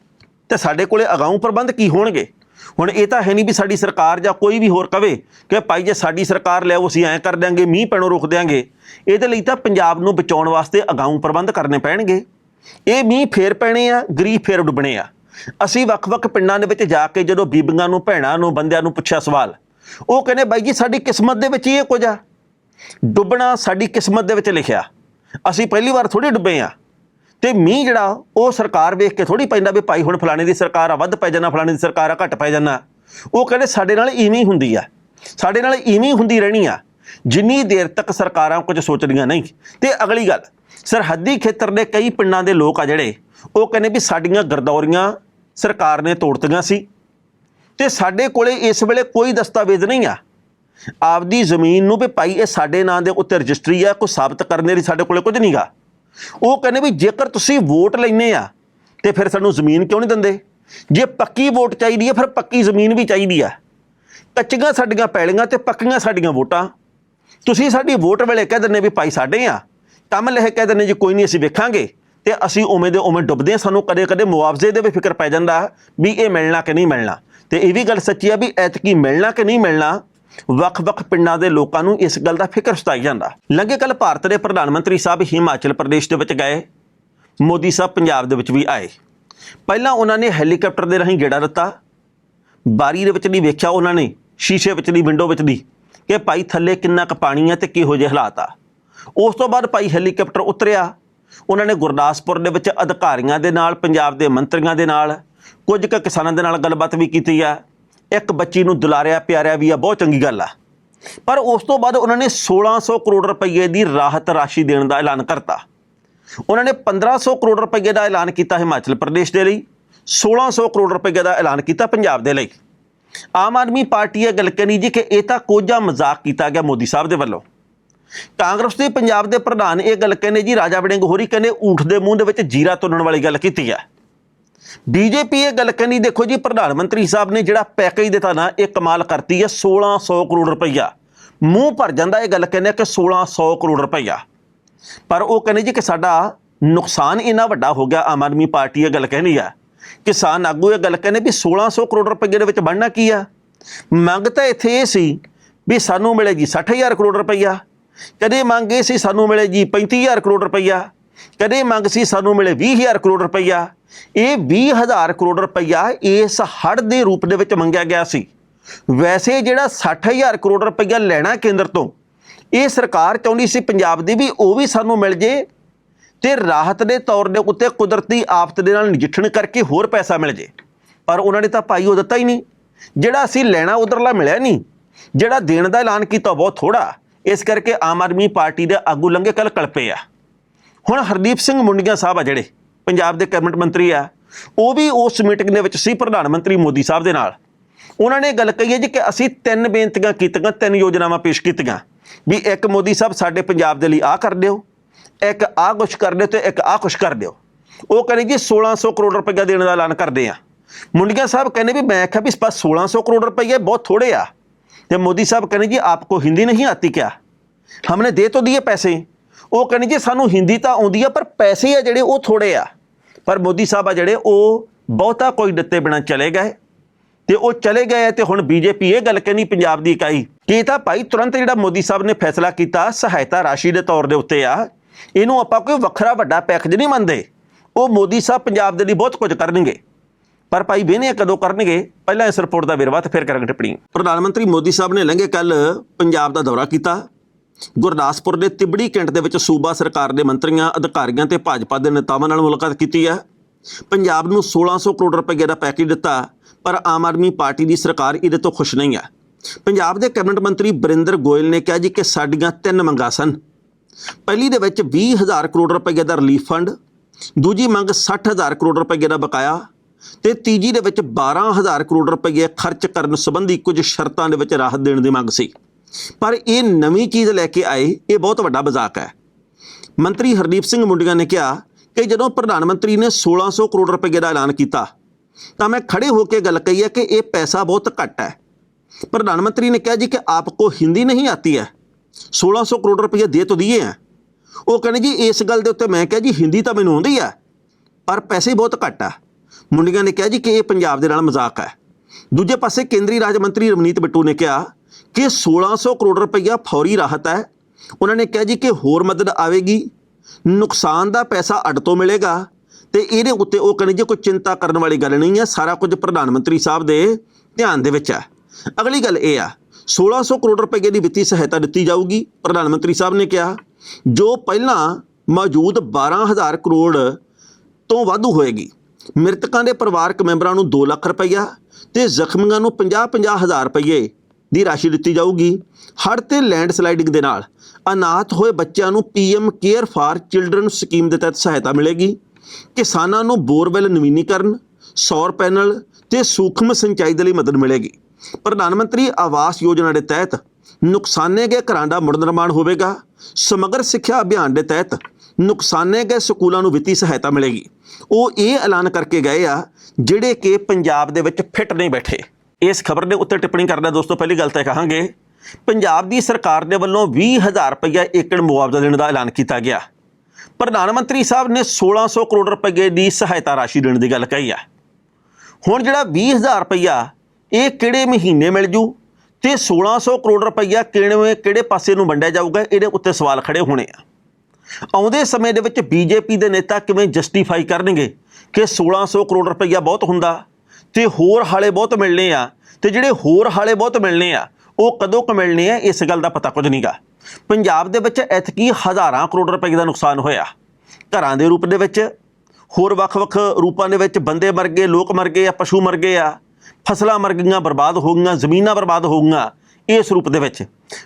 ਤੇ ਸਾਡੇ ਕੋਲੇ ਅਗਾਊਂ ਪ੍ਰਬੰਧ ਕੀ ਹੋਣਗੇ? ਹੁਣ ਇਹ ਤਾਂ ਹੈ ਨਹੀਂ ਵੀ ਸਾਡੀ ਸਰਕਾਰ ਜਾਂ ਕੋਈ ਵੀ ਹੋਰ ਕਵੇ ਕਿ ਭਾਈ ਜੇ ਸਾਡੀ ਸਰਕਾਰ ਲੈ ਅਸੀਂ ਐਂ ਕਰ ਦਿਆਂਗੇ, ਮੀਂਹ ਪੈਣੋਂ ਰੋਕ ਦਿਆਂਗੇ। ਇਹਦੇ ਲਈ ਤਾਂ ਪੰਜਾਬ ਨੂੰ ਬਚਾਉਣ ਵਾਸਤੇ ਅਗਾਊਂ ਪ੍ਰਬੰਧ ਕਰਨੇ ਪੈਣਗੇ। ਇਹ ਮੀਂਹ ਫੇਰ ਪੈਣੇ ਆ, ਗਰੀਬ ਫੇਰ ਡੁੱਬਣੇ ਆ। ਅਸੀਂ ਵੱਖ-ਵੱਖ ਪਿੰਡਾਂ ਦੇ ਵਿੱਚ ਜਾ ਕੇ ਜਦੋਂ ਬੀਬੀਆਂ ਨੂੰ, ਭੈਣਾਂ ਨੂੰ, ਬੰਦਿਆਂ ਨੂੰ ਪੁੱਛਿਆ ਸਵਾਲ, ਉਹ ਕਹਿੰਦੇ, ਬਾਈ ਜੀ, ਸਾਡੀ ਕਿਸਮਤ ਦੇ ਵਿੱਚ ਹੀ ਇਹ ਕੁਝ ਆ। ਡੁੱਬਣਾ ਸਾਡੀ ਕਿਸਮਤ ਦੇ ਵਿੱਚ ਲਿਖਿਆ। ਅਸੀਂ ਪਹਿਲੀ ਵਾਰ ਥੋੜੀ ਡੁੱਬੇ ਆ। ਤੇ ਮੀਂਹ ਜਿਹੜਾ, ਉਹ ਸਰਕਾਰ ਵੇਖ ਕੇ ਥੋੜੀ ਪੈਂਦਾ ਵੀ ਭਾਈ ਹੁਣ ਫਲਾਣੇ ਦੀ ਸਰਕਾਰ ਆ, ਵੱਧ ਪੈ ਜਾਣਾ ਫਲਾਣੇ ਦੀ ਸਰਕਾਰ ਆ, ਘੱਟ ਪੈ ਜਾਣਾ ਉਹ ਕਹਿੰਦੇ ਸਾਡੇ ਨਾਲ ਇਵੇਂ ਹੁੰਦੀ ਆ। ਸਾਡੇ ਨਾਲ ਇਵੇਂ ਹੁੰਦੀ ਰਹਿਣੀ ਆ। ਜਿੰਨੀ ਦੇਰ ਤੱਕ ਸਰਕਾਰਾਂ ਕੁਝ ਸੋਚਦੀਆਂ ਨਹੀਂ। ਤੇ ਅਗਲੀ ਗੱਲ, ਸਰਹੱਦੀ ਖੇਤਰ ਦੇ ਕਈ ਪਿੰਡਾਂ ਦੇ ਲੋਕ ਆ ਜਿਹੜੇ, ਉਹ ਕਹਿੰਦੇ ਵੀ ਸਾਡੀਆਂ ਗਰਦੌਰੀਆਂ ਸਰਕਾਰ ਨੇ ਤੋੜਤੀਆਂ ਸੀ। ਤੇ ਸਾਡੇ ਕੋਲੇ ਇਸ ਵੇਲੇ ਕੋਈ ਦਸਤਾਵੇਜ਼ ਨਹੀਂ ਆ। ਆਪਦੀ ਜ਼ਮੀਨ ਨੂੰ ਵੀ ਭਾਈ ਇਹ ਸਾਡੇ ਨਾਂ ਦੇ ਉੱਤੇ ਰਜਿਸਟਰੀ ਆ, ਕੋਈ ਸਾਬਤ ਕਰਨ ਲਈ ਸਾਡੇ ਕੋਲੇ ਕੁਝ ਨਹੀਂਗਾ ਉਹ ਕਹਿੰਦੇ ਵੀ ਜੇਕਰ ਤੁਸੀਂ ਵੋਟ ਲੈਨੇ ਆ, ਤੇ ਫਿਰ ਸਾਨੂੰ ਜ਼ਮੀਨ ਕਿਉਂ ਨਹੀਂ ਦਿੰਦੇ? ਜੇ ਪੱਕੀ ਵੋਟ ਚਾਹੀਦੀ ਹੈ ਫਿਰ ਪੱਕੀ ਜ਼ਮੀਨ ਵੀ ਚਾਹੀਦੀ ਆ। ਕੱਚੀਆਂ ਸਾਡੀਆਂ ਪੈਲੀਆਂ ਤੇ ਪੱਕੀਆਂ ਸਾਡੀਆਂ ਵੋਟਾਂ। ਤੁਸੀਂ ਸਾਡੀ ਵੋਟ ਵੇਲੇ ਕਹਿ ਦਿੰਦੇ ਵੀ ਭਾਈ ਸਾਡੇ ਆ। ਕੰਮ ਲਹਿ ਕਹਿ ਦਿੰਦੇ ਜੀ, ਕੋਈ ਨਹੀਂ ਅਸੀਂ ਵੇਖਾਂਗੇ। ਤੇ ਅਸੀਂ ਉਵੇਂ ਦੇ ਉਵੇਂ ਡੁੱਬਦੇ ਹਾਂ ਸਾਨੂੰ ਕਦੇ-ਕਦੇ ਮੁਆਵਜ਼ੇ ਦੇ ਵੀ ਫਿਕਰ ਪੈ ਜਾਂਦਾ ਵੀ ਇਹ ਮਿਲਣਾ ਕਿ ਨਹੀਂ ਮਿਲਣਾ। ਤੇ ਇਹ ਵੀ ਗੱਲ ਸੱਚੀ ਆ ਵੀ ਐਤਕੀ ਮਿਲਣਾ ਕਿ ਨਹੀਂ ਮਿਲਣਾ ਵੱਖ-ਵੱਖ ਪਿੰਡਾਂ ਦੇ ਲੋਕਾਂ ਨੂੰ ਇਸ ਗੱਲ ਦਾ ਫਿਕਰ ਸਤਾਈ ਜਾਂਦਾ। ਲੰਘੇ ਕੱਲ ਭਾਰਤ ਦੇ ਪ੍ਰਧਾਨ ਮੰਤਰੀ ਸਾਹਿਬ ਹਿਮਾਚਲ ਪ੍ਰਦੇਸ਼ ਦੇ ਵਿੱਚ ਗਏ। ਮੋਦੀ ਸਾਹਿਬ ਪੰਜਾਬ ਦੇ ਵਿੱਚ ਵੀ ਆਏ। ਪਹਿਲਾਂ ਉਹਨਾਂ ਨੇ ਹੈਲੀਕਾਪਟਰ ਦੇ ਰਾਹੀਂ ਗੇੜਾ ਦਿੱਤਾ। ਬਾਰੀ ਦੇ ਵਿੱਚ ਨਹੀਂ ਵੇਖਿਆ ਉਹਨਾਂ ਨੇ, ਸ਼ੀਸ਼ੇ ਵਿੱਚ ਦੀ ਵਿੰਡੋ ਵਿੱਚ ਦੀ ਕਿ ਭਾਈ ਥੱਲੇ ਕਿੰਨਾ ਕੁ ਪਾਣੀ ਹੈ ਤੇ ਕਿਹੋ ਜਿਹੇ ਹਾਲਾਤ ਆ। ਉਸ ਤੋਂ ਬਾਅਦ ਭਾਈ ਹੈਲੀਕਾਪਟਰ ਉਤਰਿਆ। ਉਹਨਾਂ ਨੇ ਗੁਰਦਾਸਪੁਰ ਦੇ ਵਿੱਚ ਅਧਿਕਾਰੀਆਂ ਦੇ ਨਾਲ, ਪੰਜਾਬ ਦੇ ਮੰਤਰੀਆਂ ਦੇ ਨਾਲ, ਕੁਝ ਕੁ ਕਿਸਾਨਾਂ ਦੇ ਨਾਲ ਗੱਲਬਾਤ ਵੀ ਕੀਤੀ ਆ। ਇੱਕ ਬੱਚੀ ਨੂੰ ਦੁਲਾਰਿਆ ਪਿਆਰਿਆ ਵੀ ਆ, ਬਹੁਤ ਚੰਗੀ ਗੱਲ ਆ। ਪਰ ਉਸ ਤੋਂ ਬਾਅਦ ਉਹਨਾਂ ਨੇ 1600 ਕਰੋੜ ਰੁਪਏ ਦੀ ਰਾਹਤ ਰਾਸ਼ੀ ਦੇਣ ਦਾ ਐਲਾਨ ਕਰਤਾ। ਉਹਨਾਂ ਨੇ 1500 ਕਰੋੜ ਰੁਪਏ ਦਾ ਐਲਾਨ ਕੀਤਾ ਹਿਮਾਚਲ ਪ੍ਰਦੇਸ਼ ਦੇ ਲਈ 1600 ਕਰੋੜ ਰੁਪਏ ਦਾ ਐਲਾਨ ਕੀਤਾ ਪੰਜਾਬ ਦੇ ਲਈ। ਆਮ ਆਦਮੀ ਪਾਰਟੀ ਇਹ ਗੱਲ ਕਰੀ ਜੀ ਕਿ ਇਹ ਤਾਂ ਕੋਝਾ ਮਜ਼ਾਕ ਕੀਤਾ ਗਿਆ ਮੋਦੀ ਸਾਹਿਬ ਦੇ ਵੱਲੋਂ। ਕਾਂਗਰਸ ਦੇ ਪੰਜਾਬ ਦੇ ਪ੍ਰਧਾਨ ਇਹ ਗੱਲ ਕਹਿੰਦੇ ਜੀ, ਰਾਜਾ ਵੜਿੰਗ ਹੋਰੀ ਕਹਿੰਦੇ, ਊਠ ਦੇ ਮੂੰਹ ਦੇ ਵਿੱਚ ਜੀਰਾ ਤੁੰਨਣ ਵਾਲੀ ਗੱਲ ਕੀਤੀ ਹੈ ਬੀਜੇਪੀ ਇਹ ਗੱਲ ਕਹਿੰਦੀ, ਦੇਖੋ ਜੀ, ਪ੍ਰਧਾਨ ਮੰਤਰੀ ਸਾਹਿਬ ਨੇ ਜਿਹੜਾ ਪੈਕੇਜ ਦਿੱਤਾ ਨਾ, ਇਹ ਕਮਾਲ ਕਰਤੀ ਹੈ 1600 ਕਰੋੜ ਰੁਪਈਆ। ਮੂੰਹ ਭਰ ਜਾਂਦਾ ਇਹ ਗੱਲ ਕਹਿੰਦੇ ਕਿ 1600 ਕਰੋੜ ਰੁਪਈਆ। ਪਰ ਉਹ ਕਹਿੰਦੇ ਜੀ ਕਿ ਸਾਡਾ ਨੁਕਸਾਨ ਇੰਨਾ ਵੱਡਾ ਹੋ ਗਿਆ, ਆਮ ਆਦਮੀ ਪਾਰਟੀ ਇਹ ਗੱਲ ਕਹਿੰਦੀ ਆ। ਕਿਸਾਨ ਆਗੂ ਇਹ ਗੱਲ ਕਹਿੰਦੇ ਵੀ 1600 ਕਰੋੜ ਰੁਪਏ ਦੇ ਵਿੱਚ ਬਣਨਾ ਕੀ ਆ? ਮੰਗ ਤਾਂ ਇੱਥੇ ਇਹ ਸੀ ਵੀ ਸਾਨੂੰ ਮਿਲੇ ਜੀ 60000 ਕਰੋੜ ਰੁਪਈਆ। ਕਦੇ ਮੰਗ ਇਹ ਸੀ, ਸਾਨੂੰ ਮਿਲੇ ਜੀ 35000 ਕਰੋੜ ਰੁਪਈਆ। ਕਦੇ ਮੰਗ ਸੀ ਸਾਨੂੰ ਮਿਲੇ 20000 ਕਰੋੜ ਰੁਪਈਆ। ਇਹ 20000 ਕਰੋੜ ਰੁਪਈਆ ਇਸ ਹੜ ਦੇ ਰੂਪ ਦੇ ਵਿੱਚ ਮੰਗਿਆ ਗਿਆ ਸੀ। ਵੈਸੇ ਜਿਹੜਾ 60000 ਕਰੋੜ ਰੁਪਈਆ ਲੈਣਾ ਕੇਂਦਰ ਤੋਂ, ਇਹ ਸਰਕਾਰ ਚਾਹੁੰਦੀ ਸੀ ਪੰਜਾਬ ਦੀ ਵੀ ਉਹ ਵੀ ਸਾਨੂੰ ਮਿਲ ਜੇ ਤੇ ਰਾਹਤ ਦੇ ਤੌਰ ਦੇ ਉੱਤੇ ਕੁਦਰਤੀ ਆਫਤ ਦੇ ਨਾਲ ਨਜਿੱਠਣ ਕਰਕੇ ਹੋਰ ਪੈਸਾ ਮਿਲ ਜੇ। ਪਰ ਉਹਨਾਂ ਨੇ ਤਾਂ ਭਾਈ ਉਹ ਦਿੱਤਾ ਹੀ ਨਹੀਂ। ਜਿਹੜਾ ਅਸੀਂ ਲੈਣਾ ਉਧਰਲਾ ਮਿਲਿਆ ਨਹੀਂ, ਜਿਹੜਾ ਦੇਣ ਦਾ ਐਲਾਨ ਕੀਤਾ ਬਹੁਤ ਥੋੜਾ ਇਸ ਕਰਕੇ ਆਮ ਆਦਮੀ ਪਾਰਟੀ ਦੇ ਆਗੂ ਲੰਗੇ ਕੱਲ ਕਲਪੇ ਆ। ਹੁਣ ਹਰਦੀਪ ਸਿੰਘ ਮੁੰਡੀਆਂ ਸਾਹਿਬ ਆ ਜਿਹੜੇ ਪੰਜਾਬ ਦੇ ਕੈਬਨਿਟ ਮੰਤਰੀ ਆ ਉਹ ਵੀ ਉਸ ਮੀਟਿੰਗ ਦੇ ਵਿੱਚ ਸੀ ਪ੍ਰਧਾਨ ਮੰਤਰੀ ਮੋਦੀ ਸਾਹਿਬ ਦੇ ਨਾਲ ਉਹਨਾਂ ਨੇ ਗੱਲ ਕਹੀ ਹੈ ਜੀ ਕਿ ਅਸੀਂ ਤਿੰਨ ਬੇਨਤੀਆਂ ਕੀਤੀਆਂ ਤਿੰਨ ਯੋਜਨਾਵਾਂ ਪੇਸ਼ ਕੀਤੀਆਂ ਵੀ ਇੱਕ ਮੋਦੀ ਸਾਹਿਬ ਸਾਡੇ ਪੰਜਾਬ ਦੇ ਲਈ ਆ ਕਰ ਦਿਓ ਇੱਕ ਆ ਕੁਛ ਕਰ ਦਿਓ ਤੇ ਇੱਕ ਆ ਕੁਛ ਕਰ ਦਿਓ ਉਹ ਕਹਿੰਦੇ ਜੀ 1600 ਕਰੋੜ ਰੁਪਏ ਦੇਣ ਦਾ ਐਲਾਨ ਕਰਦੇ ਆ ਮੁੰਡੀਆਂ ਸਾਹਿਬ ਕਹਿੰਦੇ ਵੀ ਮੈਂ ਆਖਿਆ ਵੀ ਬਸ 1600 ਕਰੋੜ ਰੁਪਏ ਬਹੁਤ ਥੋੜੇ ਆ ਤੇ ਮੋਦੀ ਸਾਹਿਬ ਕਹਿੰਦੇ ਜੀ ਆਪਕੋ ਹਿੰਦੀ ਨਹੀਂ ਆਤੀ ਕਿਆ ਹਮਨੇ ਦੇ तो दिए ਪੈਸੇ ਉਹ ਕਹਿੰਦੇ ਜੀ ਸਾਨੂੰ ਹਿੰਦੀ ਤਾਂ ਆਉਂਦੀ ਆ, ਪਰ ਪੈਸੇ ਆ ਜਿਹੜੇ ਉਹ ਥੋੜੇ ਆ। ਪਰ ਮੋਦੀ ਸਾਹਿਬ ਆ ਜਿਹੜੇ, ਉਹ ਬਹੁਤਾ ਕੋਈ ਦਿੱਤੇ ਬਿਨਾ ਚਲੇ ਗਏ। ਤੇ ਉਹ ਚਲੇ ਗਏ ਤੇ ਹੁਣ ਬੀਜੇਪੀ ਇਹ ਗੱਲ ਕਹਿੰਦੀ ਪੰਜਾਬ ਦੀ ਇਕਾਈ, ਕਿ ਇਹ ਤਾਂ ਭਾਈ ਤੁਰੰਤ ਜਿਹੜਾ ਮੋਦੀ ਸਾਹਿਬ ਨੇ ਫੈਸਲਾ ਕੀਤਾ, ਸਹਾਇਤਾ ਰਾਸ਼ੀ ਦੇ ਤੌਰ ਦੇ ਉੱਤੇ ਆ, ਇਹਨੂੰ ਆਪਾਂ ਕੋਈ ਵੱਖਰਾ ਵੱਡਾ ਪੈਕੇਜ ਨਹੀਂ ਮੰਨਦੇ। ਉਹ ਮੋਦੀ ਸਾਹਿਬ ਪੰਜਾਬ ਦੇ ਲਈ ਬਹੁਤ ਕੁਝ ਕਰਨਗੇ। ਪਰ ਭਾਈ ਵੇਨੇ ਕਦੋਂ ਕਰਨਗੇ? ਪਹਿਲਾਂ ਇਸ ਰਿਪੋਰਟ ਦਾ ਵਿਰਵਾ ਤੇ ਫਿਰ ਕਰਾਂਗੇ ਟਿੱਪਣੀ। ਪ੍ਰਧਾਨ ਮੰਤਰੀ ਮੋਦੀ ਸਾਹਿਬ ਨੇ ਲੰਘੇ ਕੱਲ ਪੰਜਾਬ ਦਾ ਦੌਰਾ ਕੀਤਾ। ਗੁਰਦਾਸਪੁਰ ਦੇ ਤਿਬੜੀ ਕੈਂਟ ਦੇ ਵਿੱਚ ਸੂਬਾ ਸਰਕਾਰ ਦੇ ਮੰਤਰੀਆਂ, ਅਧਿਕਾਰੀਆਂ ਤੇ ਭਾਜਪਾ ਦੇ ਨੇਤਾਵਾਂ ਨਾਲ ਮੁਲਾਕਾਤ ਕੀਤੀ ਹੈ। ਪੰਜਾਬ ਨੂੰ 1600 ਕਰੋੜ ਰੁਪਏ ਦਾ ਪੈਕੇਜ ਦਿੱਤਾ, ਪਰ ਆਮ ਆਦਮੀ ਪਾਰਟੀ ਦੀ ਸਰਕਾਰ ਇਹਦੇ ਤੋਂ ਖੁਸ਼ ਨਹੀਂ ਹੈ। ਪੰਜਾਬ ਦੇ ਕੈਬਨਿਟ ਮੰਤਰੀ ਬਰਿੰਦਰ ਗੋਇਲ ਨੇ ਕਿਹਾ ਜੀ ਕਿ ਸਾਡੀਆਂ ਤਿੰਨ ਮੰਗਾਂ ਸਨ। ਪਹਿਲੀ ਦੇ ਵਿੱਚ 20000 ਕਰੋੜ ਰੁਪਏ ਦਾ ਰਿਲੀਫ ਫੰਡ, ਦੂਜੀ ਮੰਗ 60000 ਕਰੋੜ ਰੁਪਏ ਦਾ ਬਕਾਇਆ ਤੇ ਤੀਜੀ ਦੇ ਵਿੱਚ 12000 ਕਰੋੜ ਰੁਪਏ ਖਰਚ ਕਰਨ ਸੰਬੰਧੀ ਕੁਝ ਸ਼ਰਤਾਂ ਦੇ ਵਿੱਚ ਰਾਹਤ ਦੇਣ ਦੀ ਮੰਗ ਸੀ। ਪਰ ਇਹ ਨਵੀਂ ਚੀਜ਼ ਲੈ ਕੇ ਆਏ, ਇਹ ਬਹੁਤ ਵੱਡਾ ਮਜ਼ਾਕ ਹੈ। ਮੰਤਰੀ ਹਰਦੀਪ ਸਿੰਘ ਮੁੰਡੀਆਂ ਨੇ ਕਿਹਾ ਕਿ ਜਦੋਂ ਪ੍ਰਧਾਨ ਮੰਤਰੀ ਨੇ 1600 ਕਰੋੜ ਰੁਪਏ ਦਾ ਐਲਾਨ ਕੀਤਾ, ਤਾਂ ਮੈਂ ਖੜੇ ਹੋ ਕੇ ਗੱਲ ਕਹੀ ਹੈ ਕਿ ਇਹ ਪੈਸਾ ਬਹੁਤ ਘੱਟ ਹੈ। ਪ੍ਰਧਾਨ ਮੰਤਰੀ ਨੇ ਕਿਹਾ ਜੀ ਕਿ ਆਪਕੋ ਹਿੰਦੀ ਨਹੀਂ ਆਤੀ ਹੈ। 1600 ਕਰੋੜ ਰੁਪਏ ਦੇ ਤੋਂ ਦਿਏ ਹੈ। ਉਹ ਕਹਿੰਦੇ ਜੀ, ਇਸ ਗੱਲ ਦੇ ਉੱਤੇ ਮੈਂ ਕਿਹਾ ਜੀ, ਹਿੰਦੀ ਤਾਂ ਮੈਨੂੰ ਆਉਂਦੀ ਹੈ, ਪਰ ਪੈਸੇ ਬਹੁਤ ਘੱਟ ਆ ਮੁੰਡੀਆਂ ਨੇ ਕਿਹਾ ਜੀ ਕਿ ਇਹ ਪੰਜਾਬ ਦੇ ਨਾਲ ਮਜ਼ਾਕ ਹੈ। ਦੂਜੇ ਪਾਸੇ ਕੇਂਦਰੀ ਰਾਜ ਮੰਤਰੀ ਰਵਨੀਤ ਬਿੱਟੂ ਨੇ ਕਿਹਾ ਕਿ 1600 ਕਰੋੜ ਰੁਪਈਆ ਫੌਰੀ ਰਾਹਤ ਹੈ। ਉਹਨਾਂ ਨੇ ਕਿਹਾ ਜੀ ਕਿ ਹੋਰ ਮਦਦ ਆਵੇਗੀ, ਨੁਕਸਾਨ ਦਾ ਪੈਸਾ ਅੱਡ ਤੋਂ ਮਿਲੇਗਾ ਤੇ ਇਹਦੇ ਉੱਤੇ ਉਹ ਕਹਿੰਦੇ ਜੀ ਕੋਈ ਚਿੰਤਾ ਕਰਨ ਵਾਲੀ ਗੱਲ ਨਹੀਂ ਹੈ, ਸਾਰਾ ਕੁਝ ਪ੍ਰਧਾਨ ਮੰਤਰੀ ਸਾਹਿਬ ਦੇ ਧਿਆਨ ਦੇ ਵਿੱਚ ਹੈ। ਅਗਲੀ ਗੱਲ ਇਹ ਆ 1600 ਕਰੋੜ ਰੁਪਏ ਦੀ ਵਿੱਤੀ ਸਹਾਇਤਾ ਦਿੱਤੀ ਜਾਊਗੀ, ਪ੍ਰਧਾਨ ਮੰਤਰੀ ਸਾਹਿਬ ਨੇ ਕਿਹਾ, ਜੋ ਪਹਿਲਾਂ ਮੌਜੂਦ 12000 ਕਰੋੜ ਤੋਂ ਵਾਧੂ ਹੋਏਗੀ। ਮ੍ਰਿਤਕਾਂ ਦੇ ਪਰਿਵਾਰਕ ਮੈਂਬਰਾਂ ਨੂੰ 2 ਲੱਖ ਰੁਪਈਆ ਤੇ ਜ਼ਖਮੀਆਂ ਨੂੰ 50-50 ਹਜ਼ਾਰ ਰੁਪਏ ਦੀ ਰਾਸ਼ੀ ਦਿੱਤੀ ਜਾਊਗੀ। ਹੜ੍ਹ ਤੇ ਲੈਂਡਸਲਾਈਡਿੰਗ ਦੇ ਨਾਲ ਅਨਾਥ ਹੋਏ ਬੱਚਿਆਂ ਨੂੰ PM care for children scheme ਦੇ ਤਹਿਤ ਸਹਾਇਤਾ ਮਿਲੇਗੀ। ਕਿਸਾਨਾਂ ਨੂੰ ਬੋਰਵੈਲ ਨਵੀਨੀਕਰਨ, ਸੌਰ ਪੈਨਲ ਤੇ ਸੂਖਮ ਸਿੰਚਾਈ ਦੇ ਲਈ ਮਦਦ ਮਿਲੇਗੀ। ਪ੍ਰਧਾਨ ਮੰਤਰੀ ਆਵਾਸ ਯੋਜਨਾ ਦੇ ਤਹਿਤ ਨੁਕਸਾਨੇ ਗਏ ਘਰਾਂ ਦਾ ਮੁੜ ਨਿਰਮਾਣ ਹੋਵੇਗਾ। ਸਮਗਰ ਸਿੱਖਿਆ ਅਭਿਆਨ ਦੇ ਤਹਿਤ ਨੁਕਸਾਨੇ ਗਏ ਸਕੂਲਾਂ ਨੂੰ ਵਿੱਤੀ ਸਹਾਇਤਾ ਮਿਲੇਗੀ। ਉਹ ਇਹ ਐਲਾਨ ਕਰਕੇ ਗਏ ਆ ਜਿਹੜੇ ਕਿ ਪੰਜਾਬ ਦੇ ਵਿੱਚ ਫਿੱਟ ਨਹੀਂ ਬੈਠੇ। ਇਸ ਖਬਰ ਦੇ ਉੱਤੇ ਟਿੱਪਣੀ ਕਰਦਾ ਦੋਸਤੋ, ਪਹਿਲੀ ਗੱਲ ਤਾਂ ਇਹ ਕਹਾਂਗੇ, ਪੰਜਾਬ ਦੀ ਸਰਕਾਰ ਦੇ ਵੱਲੋਂ 20000 ਰੁਪਇਆ ਏਕੜ ਮੁਆਵਜ਼ਾ ਦੇਣ ਦਾ ਐਲਾਨ ਕੀਤਾ ਗਿਆ। ਪ੍ਰਧਾਨ ਮੰਤਰੀ ਸਾਹਿਬ ਨੇ 1600 ਕਰੋੜ ਰੁਪਏ ਦੀ ਸਹਾਇਤਾ ਰਾਸ਼ੀ ਦੇਣ ਦੀ ਗੱਲ ਕਹੀ ਆ। ਹੁਣ ਜਿਹੜਾ 20000 ਰੁਪਇਆ ਇਹ ਕਿਹੜੇ ਮਹੀਨੇ ਮਿਲ ਜੂ ਤੇ 1600 ਕਰੋੜ ਰੁਪਇਆ ਕਿਵੇਂ ਕਿਹੜੇ ਪਾਸੇ ਨੂੰ ਵੰਡਿਆ ਜਾਊਗਾ, ਇਹਦੇ ਉੱਤੇ ਸਵਾਲ ਖੜੇ ਹੋਣੇ ਆ। ਆਉਂਦੇ ਸਮੇਂ ਦੇ ਵਿੱਚ ਬੀਜੇਪੀ ਦੇ ਨੇਤਾ ਕਿਵੇਂ ਜਸਟੀਫਾਈ ਕਰਨਗੇ ਕਿ 1600 ਕਰੋੜ ਰੁਪਇਆ ਬਹੁਤ ਹੁੰਦਾ ਤੇ ਹੋਰ ਹਾਲੇ ਬਹੁਤ ਮਿਲਣੇ ਆ, ਤੇ ਜਿਹੜੇ ਹੋਰ ਹਾਲੇ ਬਹੁਤ ਮਿਲਣੇ ਆ, ਉਹ ਕਦੋਂ ਕੁ ਮਿਲਣੇ ਆ, ਇਸ ਗੱਲ ਦਾ ਪਤਾ ਕੁਝ ਨਹੀਂਗਾ ਪੰਜਾਬ ਦੇ ਵਿੱਚ ਐਤਕੀ ਹਜ਼ਾਰਾਂ ਕਰੋੜ ਰੁਪਏ ਦਾ ਨੁਕਸਾਨ ਹੋਇਆ। ਘਰਾਂ ਦੇ ਰੂਪ ਦੇ ਵਿੱਚ, ਹੋਰ ਵੱਖ-ਵੱਖ ਰੂਪਾਂ ਦੇ ਵਿੱਚ ਬੰਦੇ ਮਰ ਗਏ, ਲੋਕ ਮਰ ਗਏ ਆ, ਪਸ਼ੂ ਮਰ ਗਏ ਆ, ਫਸਲਾਂ ਮਰ ਗਈਆਂ, ਬਰਬਾਦ ਹੋ ਗਈਆਂ, ਜ਼ਮੀਨਾਂ ਬਰਬਾਦ ਹੋ ਗਈਆਂ, ਇਸ ਰੂਪ ਦੇ ਵਿੱਚ।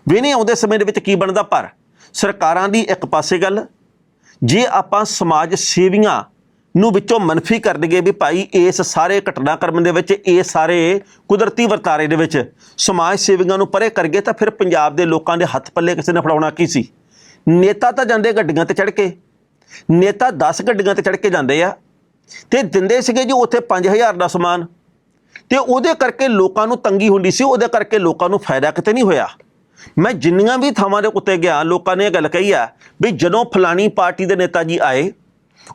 ਵੀ ਆਉਂਦੇ ਸਮੇਂ ਦੇ ਵਿੱਚ ਕੀ ਬਣਦਾ ਪਰ, ਸਰਕਾਰਾਂ ਦੀ ਇੱਕ ਪਾਸੇ ਗੱਲ, ਜੇ ਆਪਾਂ ਸਮਾਜ ਸੇਵੀਆਂ ਨੂੰ ਵਿੱਚੋਂ ਮਨਫੀ ਕਰ ਦਈਏ ਵੀ ਭਾਈ ਇਸ ਸਾਰੇ ਘਟਨਾਕ੍ਰਮ ਦੇ ਵਿੱਚ, ਇਹ ਸਾਰੇ ਕੁਦਰਤੀ ਵਰਤਾਰੇ ਦੇ ਵਿੱਚ ਸਮਾਜ ਸੇਵੀਆਂ ਨੂੰ ਪਰੇ ਕਰਗੇ ਤਾਂ ਫਿਰ ਪੰਜਾਬ ਦੇ ਲੋਕਾਂ ਦੇ ਹੱਥ ਪੱਲੇ ਕਿਸੇ ਨੇ ਫੜਾਉਣਾ ਕੀ ਸੀ? ਨੇਤਾ ਤਾਂ ਜਾਂਦੇ ਗੱਡੀਆਂ ਤੇ ਚੜ੍ਹ ਕੇ, ਨੇਤਾ 10 ਗੱਡੀਆਂ ਤੇ ਚੜ੍ਹ ਕੇ ਜਾਂਦੇ ਆ ਤੇ ਦਿੰਦੇ ਸੀਗੇ ਜੀ ਉੱਥੇ 5000 ਦਾ ਸਮਾਨ ਤੇ ਉਹਦੇ ਕਰਕੇ ਲੋਕਾਂ ਨੂੰ ਤੰਗੀ ਹੁੰਦੀ ਸੀ, ਉਹਦੇ ਕਰਕੇ ਲੋਕਾਂ ਨੂੰ ਫਾਇਦਾ ਕਿਤੇ ਨਹੀਂ ਹੋਇਆ। ਮੈਂ ਜਿੰਨੀਆਂ ਵੀ ਥਾਵਾਂ ਦੇ ਉੱਤੇ ਗਿਆ, ਲੋਕਾਂ ਨੇ ਇਹ ਗੱਲ ਕਹੀ ਆ ਵੀ ਜਦੋਂ ਫਲਾਣੀ ਪਾਰਟੀ ਦੇ ਨੇਤਾ ਜੀ ਆਏ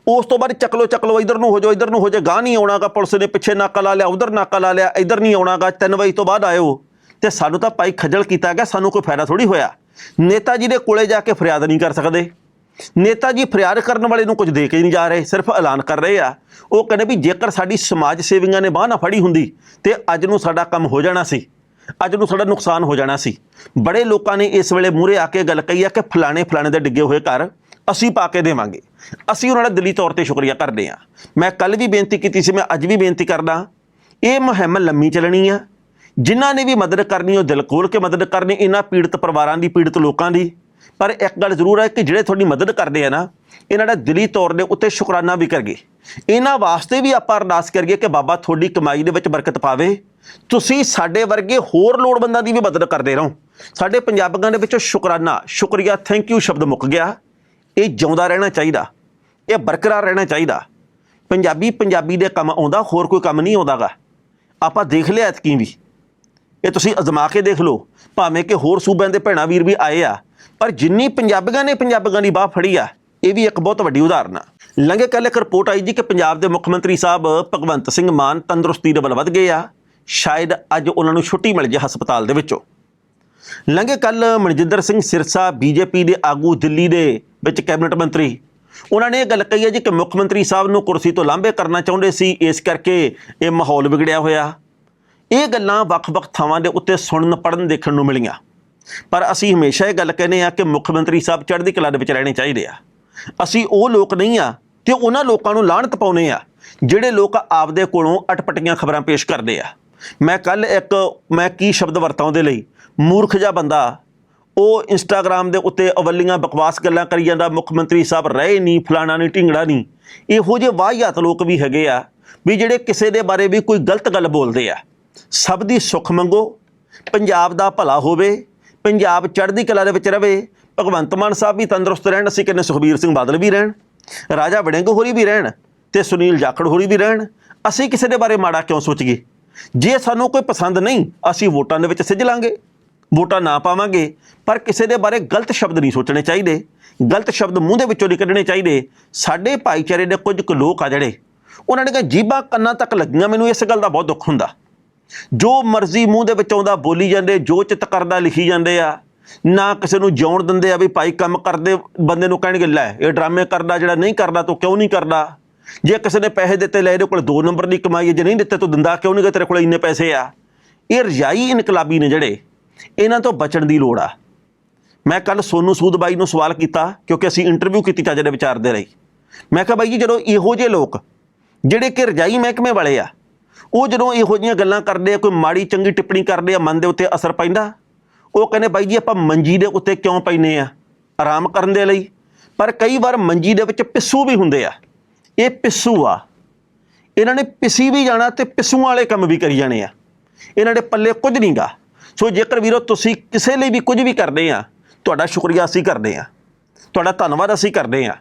ਉਸ ਤੋਂ ਬਾਅਦ ਚੱਕਲੋ ਚੱਕਲੋ ਇਧਰ ਨੂੰ ਹੋ ਜਾਓ, ਇਧਰ ਨੂੰ ਹੋ ਜਾ ਗਾਂ ਨਹੀਂ ਆਉਣਾਗਾ, ਪੁਲਿਸ ਨੇ ਪਿੱਛੇ ਨਾਕਾ ਲਾ ਲਿਆ, ਉਧਰ ਨਾਕਾ ਲਾ ਲਿਆ, ਇਧਰ ਨਹੀਂ ਆਉਣਾਗਾ। 3 ਵਜੇ ਤੋਂ ਬਾਅਦ ਆਇਓ। ਤੇ ਸਾਨੂੰ ਤਾਂ ਭਾਈ ਖੱਜਲ ਕੀਤਾ ਗਿਆ, ਸਾਨੂੰ ਕੋਈ ਫਾਇਦਾ ਥੋੜੀ ਹੋਇਆ। ਨੇਤਾ ਜੀ ਦੇ ਕੋਲੇ ਜਾ ਕੇ ਫਰਿਆਦ ਨਹੀਂ ਕਰ ਸਕਦੇ। ਨੇਤਾ ਜੀ ਫਰਿਆਦ ਕਰਨ ਵਾਲੇ ਨੂੰ ਕੁਝ ਦੇ ਕੇ ਨਹੀਂ ਜਾ ਰਹੇ, ਸਿਰਫ ਐਲਾਨ ਕਰ ਰਹੇ ਆ। ਉਹ ਕਹਿੰਦੇ ਵੀ ਜੇਕਰ ਸਾਡੀ ਸਮਾਜ ਸੇਵੀਆਂ ਨੇ ਬਾਹ ਨਾ ਫੜੀ ਹੁੰਦੀ, ਤੇ ਅੱਜ ਨੂੰ ਸਾਡਾ ਕੰਮ ਹੋ ਜਾਣਾ ਸੀ। ਅੱਜ ਨੂੰ ਸਾਡਾ ਨੁਕਸਾਨ ਹੋ ਜਾਣਾ ਸੀ। ਬੜੇ ਲੋਕਾਂ ਨੇ ਇਸ ਵੇਲੇ ਮੂਹਰੇ ਆ ਕੇ ਗੱਲ ਕਹੀ ਆ ਕਿ ਫਲਾਣੇ ਫਲਾਣੇ ਦੇ ਡਿੱਗੇ ਹੋਏ ਘਰ ਅਸੀਂ ਪਾ ਕੇ ਦੇਵਾਂਗੇ। ਅਸੀਂ ਉਹਨਾਂ ਦਾ ਦਿਲੀ ਤੌਰ ਤੇ ਸ਼ੁਕਰੀਆ ਕਰਦੇ ਹਾਂ। ਮੈਂ ਕੱਲ ਵੀ ਬੇਨਤੀ ਕੀਤੀ ਸੀ, ਮੈਂ ਅੱਜ ਵੀ ਬੇਨਤੀ ਕਰਦਾ ਇਹ ਮੁਹਿੰਮ ਲੰਮੀ ਚੱਲਣੀ ਆ। ਜਿਨ੍ਹਾਂ ਨੇ ਵੀ ਮਦਦ ਕਰਨੀ, ਉਹ ਦਿਲ ਖੋਲ ਕੇ ਮਦਦ ਕਰਨੀ, ਇਹਨਾਂ ਪੀੜਤ ਪਰਿਵਾਰਾਂ ਦੀ, ਪੀੜਤ ਲੋਕਾਂ ਦੀ। ਪਰ ਇੱਕ ਗੱਲ ਜ਼ਰੂਰ ਹੈ ਕਿ ਜਿਹੜੇ ਤੁਹਾਡੀ ਮਦਦ ਕਰਦੇ ਆ ਨਾ, ਇਹਨਾਂ ਦਾ ਦਿਲੀ ਤੌਰ ਦੇ ਉੱਤੇ ਸ਼ੁਕਰਾਨਾ ਵੀ ਕਰਗੇ ਇਹਨਾਂ ਵਾਸਤੇ ਵੀ ਆਪਾਂ ਅਰਦਾਸ ਕਰੀਏ ਕਿ ਬਾਬਾ ਤੁਹਾਡੀ ਕਮਾਈ ਦੇ ਵਿੱਚ ਬਰਕਤ ਪਾਵੇ। ਤੁਸੀਂ ਸਾਡੇ ਵਰਗੇ ਹੋਰ ਲੋੜਵੰਦਾਂ ਦੀ ਵੀ ਮਦਦ ਕਰਦੇ ਰਹੋ। ਸਾਡੇ ਪੰਜਾਬੀਆਂ ਦੇ ਵਿੱਚੋਂ ਸ਼ੁਕਰਾਨਾ, ਸ਼ੁਕਰੀਆ ਥੈਂਕ ਯੂ ਸ਼ਬਦ ਮੁੱਕ ਗਿਆ। ਇਹ ਜਿਉਂਦਾ ਰਹਿਣਾ ਚਾਹੀਦਾ। ਇਹ ਬਰਕਰਾਰ ਰਹਿਣਾ ਚਾਹੀਦਾ। ਪੰਜਾਬੀ ਪੰਜਾਬੀ ਦੇ ਕੰਮ ਆਉਂਦਾ, ਹੋਰ ਕੋਈ ਕੰਮ ਨਹੀਂ ਆਉਂਦਾਗਾ। ਆਪਾਂ ਦੇਖ ਲਿਆ ਐਤਕੀ ਵੀ। ਇਹ ਤੁਸੀਂ ਅਜ਼ਮਾ ਕੇ ਦੇਖ ਲਓ। ਭਾਵੇਂ ਕਿ ਹੋਰ ਸੂਬਿਆਂ ਦੇ ਭੈਣਾ ਵੀਰ ਵੀ ਆਏ ਆ, ਪਰ ਜਿੰਨੀ ਪੰਜਾਬੀਆਂ ਨੇ ਪੰਜਾਬੀਆਂ ਦੀ ਬਾਹ ਫੜੀ ਆ, ਇਹ ਵੀ ਇੱਕ ਬਹੁਤ ਵੱਡੀ ਉਦਾਹਰਨ ਆ। ਲੰਘੇ ਕੱਲ ਇੱਕ ਰਿਪੋਰਟ ਆਈ ਜੀ ਕਿ ਪੰਜਾਬ ਦੇ ਮੁੱਖ ਮੰਤਰੀ ਸਾਹਿਬ ਭਗਵੰਤ ਸਿੰਘ ਮਾਨ ਤੰਦਰੁਸਤੀ ਦੇ ਬਲ ਵੱਧ ਗਏ ਆ। ਸ਼ਾਇਦ ਅੱਜ ਉਹਨਾਂ ਨੂੰ ਛੁੱਟੀ ਮਿਲ ਜੇ ਹਸਪਤਾਲ ਦੇ ਵਿੱਚੋਂ। ਲੰਘੇ ਕੱਲ ਮਨਜਿੰਦਰ ਸਿੰਘ ਸਿਰਸਾ, ਬੀਜੇਪੀ ਦੇ ਆਗੂ ਦਿੱਲੀ ਦੇ ਵਿੱਚ ਕੈਬਨਿਟ ਮੰਤਰੀ। ਉਹਨਾਂ ਨੇ ਇਹ ਗੱਲ ਕਹੀ ਹੈ ਜੀ ਕਿ ਮੁੱਖ ਮੰਤਰੀ ਸਾਹਿਬ ਨੂੰ ਕੁਰਸੀ ਤੋਂ ਲਾਂਭੇ ਕਰਨਾ ਚਾਹੁੰਦੇ ਸੀ, ਇਸ ਕਰਕੇ ਇਹ ਮਾਹੌਲ ਵਿਗੜਿਆ ਹੋਇਆ। ਇਹ ਗੱਲਾਂ ਵੱਖ-ਵੱਖ ਥਾਵਾਂ ਦੇ ਉੱਤੇ ਸੁਣਨ ਪੜਨ ਦੇਖਣ ਨੂੰ ਮਿਲੀਆਂ। ਪਰ ਅਸੀਂ ਹਮੇਸ਼ਾ ਇਹ ਗੱਲ ਕਹਿੰਦੇ ਆ ਕਿ ਮੁੱਖ ਮੰਤਰੀ ਸਾਹਿਬ ਚੜ੍ਹਦੀ ਕਲਾ ਦੇ ਵਿੱਚ ਰਹਿਣੇ ਚਾਹੀਦੇ ਆ। ਅਸੀਂ ਉਹ ਲੋਕ ਨਹੀਂ ਆ ਤੇ ਉਹਨਾਂ ਲੋਕਾਂ ਨੂੰ ਲਾਹਣਤ ਪਾਉਨੇ ਆ, ਜਿਹੜੇ ਲੋਕ ਆਪਦੇ ਕੋਲੋਂ ਅਟਪਟੀਆਂ ਖਬਰਾਂ ਪੇਸ਼ ਕਰਦੇ ਆ। ਮੈਂ ਕੱਲ ਇੱਕ, ਮੈਂ ਕੀ ਸ਼ਬਦ ਵਰਤਾਂ ਉਹਦੇ ਲਈ? ਮੂਰਖ ਜਿਹਾ ਬੰਦਾ ਉਹ ਇੰਸਟਾਗ੍ਰam ਦੇ ਉੱਤੇ ਅਵਲੀਆਂ ਬਕਵਾਸ ਗੱਲਾਂ ਕਰੀ ਜਾਂਦਾ, ਮੁੱਖ ਮੰਤਰੀ ਸਾਹਿਬ ਰਹੇ ਨਹੀਂ ਫਲਾਣਾ ਨਹੀਂ ਢਿੰਗੜਾ ਨਹੀਂ ਇਹੋ ਜਿਹੇ ਵਾਹਿਯਾਤ ਲੋਕ ਵੀ ਹੈਗੇ ਆ ਵੀ ਜਿਹੜੇ ਕਿਸੇ ਦੇ ਬਾਰੇ ਵੀ ਕੋਈ ਗਲਤ ਗੱਲ ਬੋਲਦੇ ਆ। ਸਭ ਦੀ ਸੁੱਖ ਮੰਗੋ, ਪੰਜਾਬ ਦਾ ਭਲਾ ਹੋਵੇ, ਪੰਜਾਬ ਚੜ੍ਹਦੀ ਕਲਾ ਦੇ ਵਿੱਚ ਰਵੇ। ਭਗਵੰਤ ਮਾਨ ਸਾਹਿਬ ਵੀ ਤੰਦਰੁਸਤ ਰਹਿਣ, ਅਸੀਂ ਕਹਿੰਦੇ ਸੁਖਬੀਰ ਸਿੰਘ ਬਾਦਲ ਵੀ ਰਹਿਣ, ਰਾਜਾ ਵੜਿੰਗ ਹੋਰੀ ਵੀ ਰਹਿਣ ਤੇ ਸੁਨੀਲ ਜਾਖੜ ਹੋਰੀ ਵੀ ਰਹਿਣ। ਅਸੀਂ ਕਿਸੇ ਦੇ ਬਾਰੇ ਮਾੜਾ ਕਿਉਂ ਸੋਚੀਏ? ਜੇ ਸਾਨੂੰ ਕੋਈ ਪਸੰਦ ਨਹੀਂ, ਅਸੀਂ ਵੋਟਾਂ ਦੇ ਵਿੱਚ ਸਿੱਝ ਲਾਂਗੇ। ਵੋਟਾਂ ਨਾ ਪਾਵਾਂਗੇ, ਪਰ ਕਿਸੇ ਦੇ ਬਾਰੇ ਗਲਤ ਸ਼ਬਦ ਨਹੀਂ ਸੋਚਣੇ ਚਾਹੀਦੇ। ਗਲਤ ਸ਼ਬਦ ਮੂੰਹ ਦੇ ਵਿੱਚੋਂ ਨਹੀਂ ਕੱਢਣੇ ਚਾਹੀਦੇ। ਸਾਡੇ ਭਾਈਚਾਰੇ ਦੇ ਕੁਝ ਕੁ ਲੋਕ ਆ ਜਿਹੜੇ, ਉਹਨਾਂ ਨੇ ਜੀਬਾਂ ਕੰਨਾਂ ਤੱਕ ਲੱਗੀਆਂ, ਮੈਨੂੰ ਇਸ ਗੱਲ ਦਾ ਬਹੁਤ ਦੁੱਖ ਹੁੰਦਾ। ਜੋ ਮਰਜ਼ੀ ਮੂੰਹ ਦੇ ਵਿੱਚ ਆਉਂਦਾ, ਬੋਲੀ ਜਾਂਦੇ, ਜੋ ਚਿੱਤ ਕਰਦਾ, ਲਿਖੀ ਜਾਂਦੇ ਆ। ਨਾ ਕਿਸੇ ਨੂੰ ਜਿਉਣ ਦਿੰਦੇ ਆ ਵੀ ਭਾਈ ਕੰਮ ਕਰਦੇ, ਬੰਦੇ ਨੂੰ ਕਹਿਣਗੇ, ਲੈ, ਇਹ ਡਰਾਮੇ ਕਰਦਾ, ਜਿਹੜਾ ਨਹੀਂ ਕਰਦਾ, ਤੂੰ ਕਿਉਂ ਨਹੀਂ ਕਰਦਾ? ਜੇ ਕਿਸੇ ਨੇ ਪੈਸੇ ਦਿੱਤੇ, ਲੈ, ਇਹਦੇ ਕੋਲ 2 ਨੰਬਰ ਦੀ ਕਮਾਈ ਹੈ, ਜੇ ਨਹੀਂ ਦਿੱਤੇ, ਤੂੰ ਦਿੰਦਾ ਕਿਉਂ ਨਹੀਂ ਗਾ, ਤੇਰੇ ਕੋਲ ਇੰਨੇ ਪੈਸੇ ਆ? ਇਹ ਰਜਾਈ ਇਨਕਲਾਬੀ ਨੇ ਜਿਹੜੇ ਇਹਨਾਂ ਤੋਂ ਬਚਣ ਦੀ ਲੋੜ ਆ। ਮੈਂ ਕੱਲ ਸੋਨੂ ਸੂਦ ਬਾਈ ਨੂੰ ਸਵਾਲ ਕੀਤਾ, ਕਿਉਂਕਿ ਅਸੀਂ ਇੰਟਰਵਿਊ ਕੀਤੀ ਚੱਜ ਦੇ ਵਿਚਾਰ ਦੇ ਲਈ। ਮੈਂ ਕਿਹਾ ਬਾਈ ਜੀ, ਜਦੋਂ ਇਹੋ ਜਿਹੇ ਲੋਕ, ਜਿਹੜੇ ਕਿ ਰਜਾਈ ਮਹਿਕਮੇ ਵਾਲੇ ਆ, ਉਹ ਜਦੋਂ ਇਹੋ ਜਿਹੀਆਂ ਗੱਲਾਂ ਕਰਦੇ ਆ, ਕੋਈ ਮਾੜੀ ਚੰਗੀ ਟਿੱਪਣੀ ਕਰਦੇ ਆ, ਮਨ ਦੇ ਉੱਤੇ ਅਸਰ ਪੈਂਦਾ? ਉਹ ਕਹਿੰਦੇ, ਬਾਈ ਜੀ, ਆਪਾਂ ਮੰਜੀ ਦੇ ਉੱਤੇ ਕਿਉਂ ਪੈਨੇ ਆ? ਆਰਾਮ ਕਰਨ ਦੇ ਲਈ। ਪਰ ਕਈ ਵਾਰ ਮੰਜੀ ਦੇ ਵਿੱਚ ਪਿੱਸੂ ਵੀ ਹੁੰਦੇ ਆ। ਇਹ ਪਿੱਸੂ ਆ। ਇਹਨਾਂ ਨੇ ਪਿਸੀ ਵੀ ਜਾਣਾ ਤੇ ਪਿਸੂਆਂ ਵਾਲੇ ਕੰਮ ਵੀ ਕਰੀ ਜਾਣੇ ਆ। ਇਹਨਾਂ ਦੇ ਪੱਲੇ ਕੁਝ ਨਹੀਂਗਾ ਸੋ ਜੇਕਰ ਵੀਰੋ ਤੁਸੀਂ ਕਿਸੇ ਲਈ ਵੀ ਕੁਝ ਵੀ ਕਰਦੇ ਆ, ਤੁਹਾਡਾ ਸ਼ੁਕਰੀਆ ਅਸੀਂ ਕਰਦੇ ਆ। ਤੁਹਾਡਾ ਧੰਨਵਾਦ ਅਸੀਂ ਕਰਦੇ ਆ।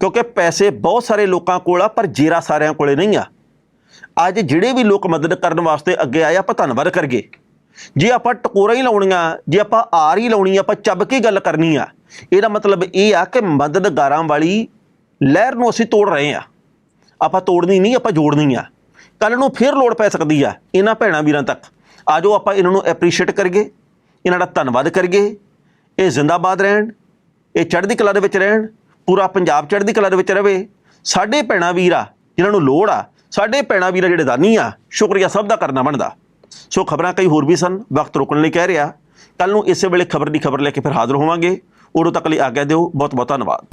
ਕਿਉਂਕਿ ਪੈਸੇ ਬਹੁਤ ਸਾਰੇ ਲੋਕਾਂ ਕੋਲ ਆ, ਪਰ ਜੇਰਾ ਸਾਰਿਆਂ ਕੋਲੇ ਨਹੀਂ ਆ। ਅੱਜ ਜਿਹੜੇ ਵੀ ਲੋਕ ਮਦਦ ਕਰਨ ਵਾਸਤੇ ਅੱਗੇ ਆਏ, ਆਪਾਂ ਧੰਨਵਾਦ ਕਰਗੇ ਜੇ ਆਪਾਂ ਟਕੋਰਾਂ ਹੀ ਲਾਉਣੀਆਂ, ਜੇ ਆਪਾਂ ਆਰ ਹੀ ਲਾਉਣੀ ਆਪਾਂ ਚੱਬ ਕੇ ਗੱਲ ਕਰਨੀ ਆ, ਇਹਦਾ ਮਤਲਬ ਇਹ ਆ ਕਿ ਮਦਦਗਾਰਾਂ ਵਾਲੀ ਲਹਿਰ ਨੂੰ ਅਸੀਂ ਤੋੜ ਰਹੇ ਆ। ਆਪਾਂ ਤੋੜਨੀ ਨਹੀਂ, ਆਪਾਂ ਜੋੜਨੀ ਆ। ਕੱਲ ਨੂੰ ਫਿਰ ਲੋੜ ਪੈ ਸਕਦੀ ਆ, ਇਹਨਾਂ ਭੈਣਾਂ ਵੀਰਾਂ ਤੱਕ। ਆਜੋ ਆਪਾਂ ਇਹਨਾਂ ਨੂੰ ਐਪਰੀਸ਼ੀਏਟ ਕਰੀਏ, ਇਹਨਾਂ ਦਾ ਧੰਨਵਾਦ ਕਰੀਏ। ਇਹ ਜ਼ਿੰਦਾਬਾਦ ਰਹਿਣ, ਇਹ ਚੜ੍ਹਦੀ ਕਲਾ ਦੇ ਵਿੱਚ ਰਹਿਣ, ਪੂਰਾ ਪੰਜਾਬ ਚੜ੍ਹਦੀ ਕਲਾ ਦੇ ਵਿੱਚ ਰਵੇ। ਸਾਡੇ ਭੈਣਾਂ ਵੀਰ ਆ, ਜਿਨ੍ਹਾਂ ਨੂੰ ਲੋੜ ਆ, ਸਾਡੇ ਭੈਣਾਂ ਵੀਰ ਜਿਹੜੇ ਦਾਨੀ ਆ, ਸ਼ੁਕਰੀਆ ਸਭ ਦਾ ਕਰਨਾ ਬਣਦਾ। ਸੋ ਖਬਰਾਂ ਕਈ ਹੋਰ ਵੀ ਸਨ, ਵਕਤ ਰੋਕਣ ਲਈ ਕਹਿ ਰਿਹਾ। ਕੱਲ ਨੂੰ ਇਸੇ ਵੇਲੇ ਖਬਰ ਦੀ ਖਬਰ ਲੈ ਕੇ ਫਿਰ ਹਾਜ਼ਰ ਹੋਵਾਂਗੇ। ਉਦੋਂ ਤੱਕ ਲਈ ਆਗਿਆ ਦਿਓ ਬਹੁਤ ਬਹੁਤ ਧੰਨਵਾਦ।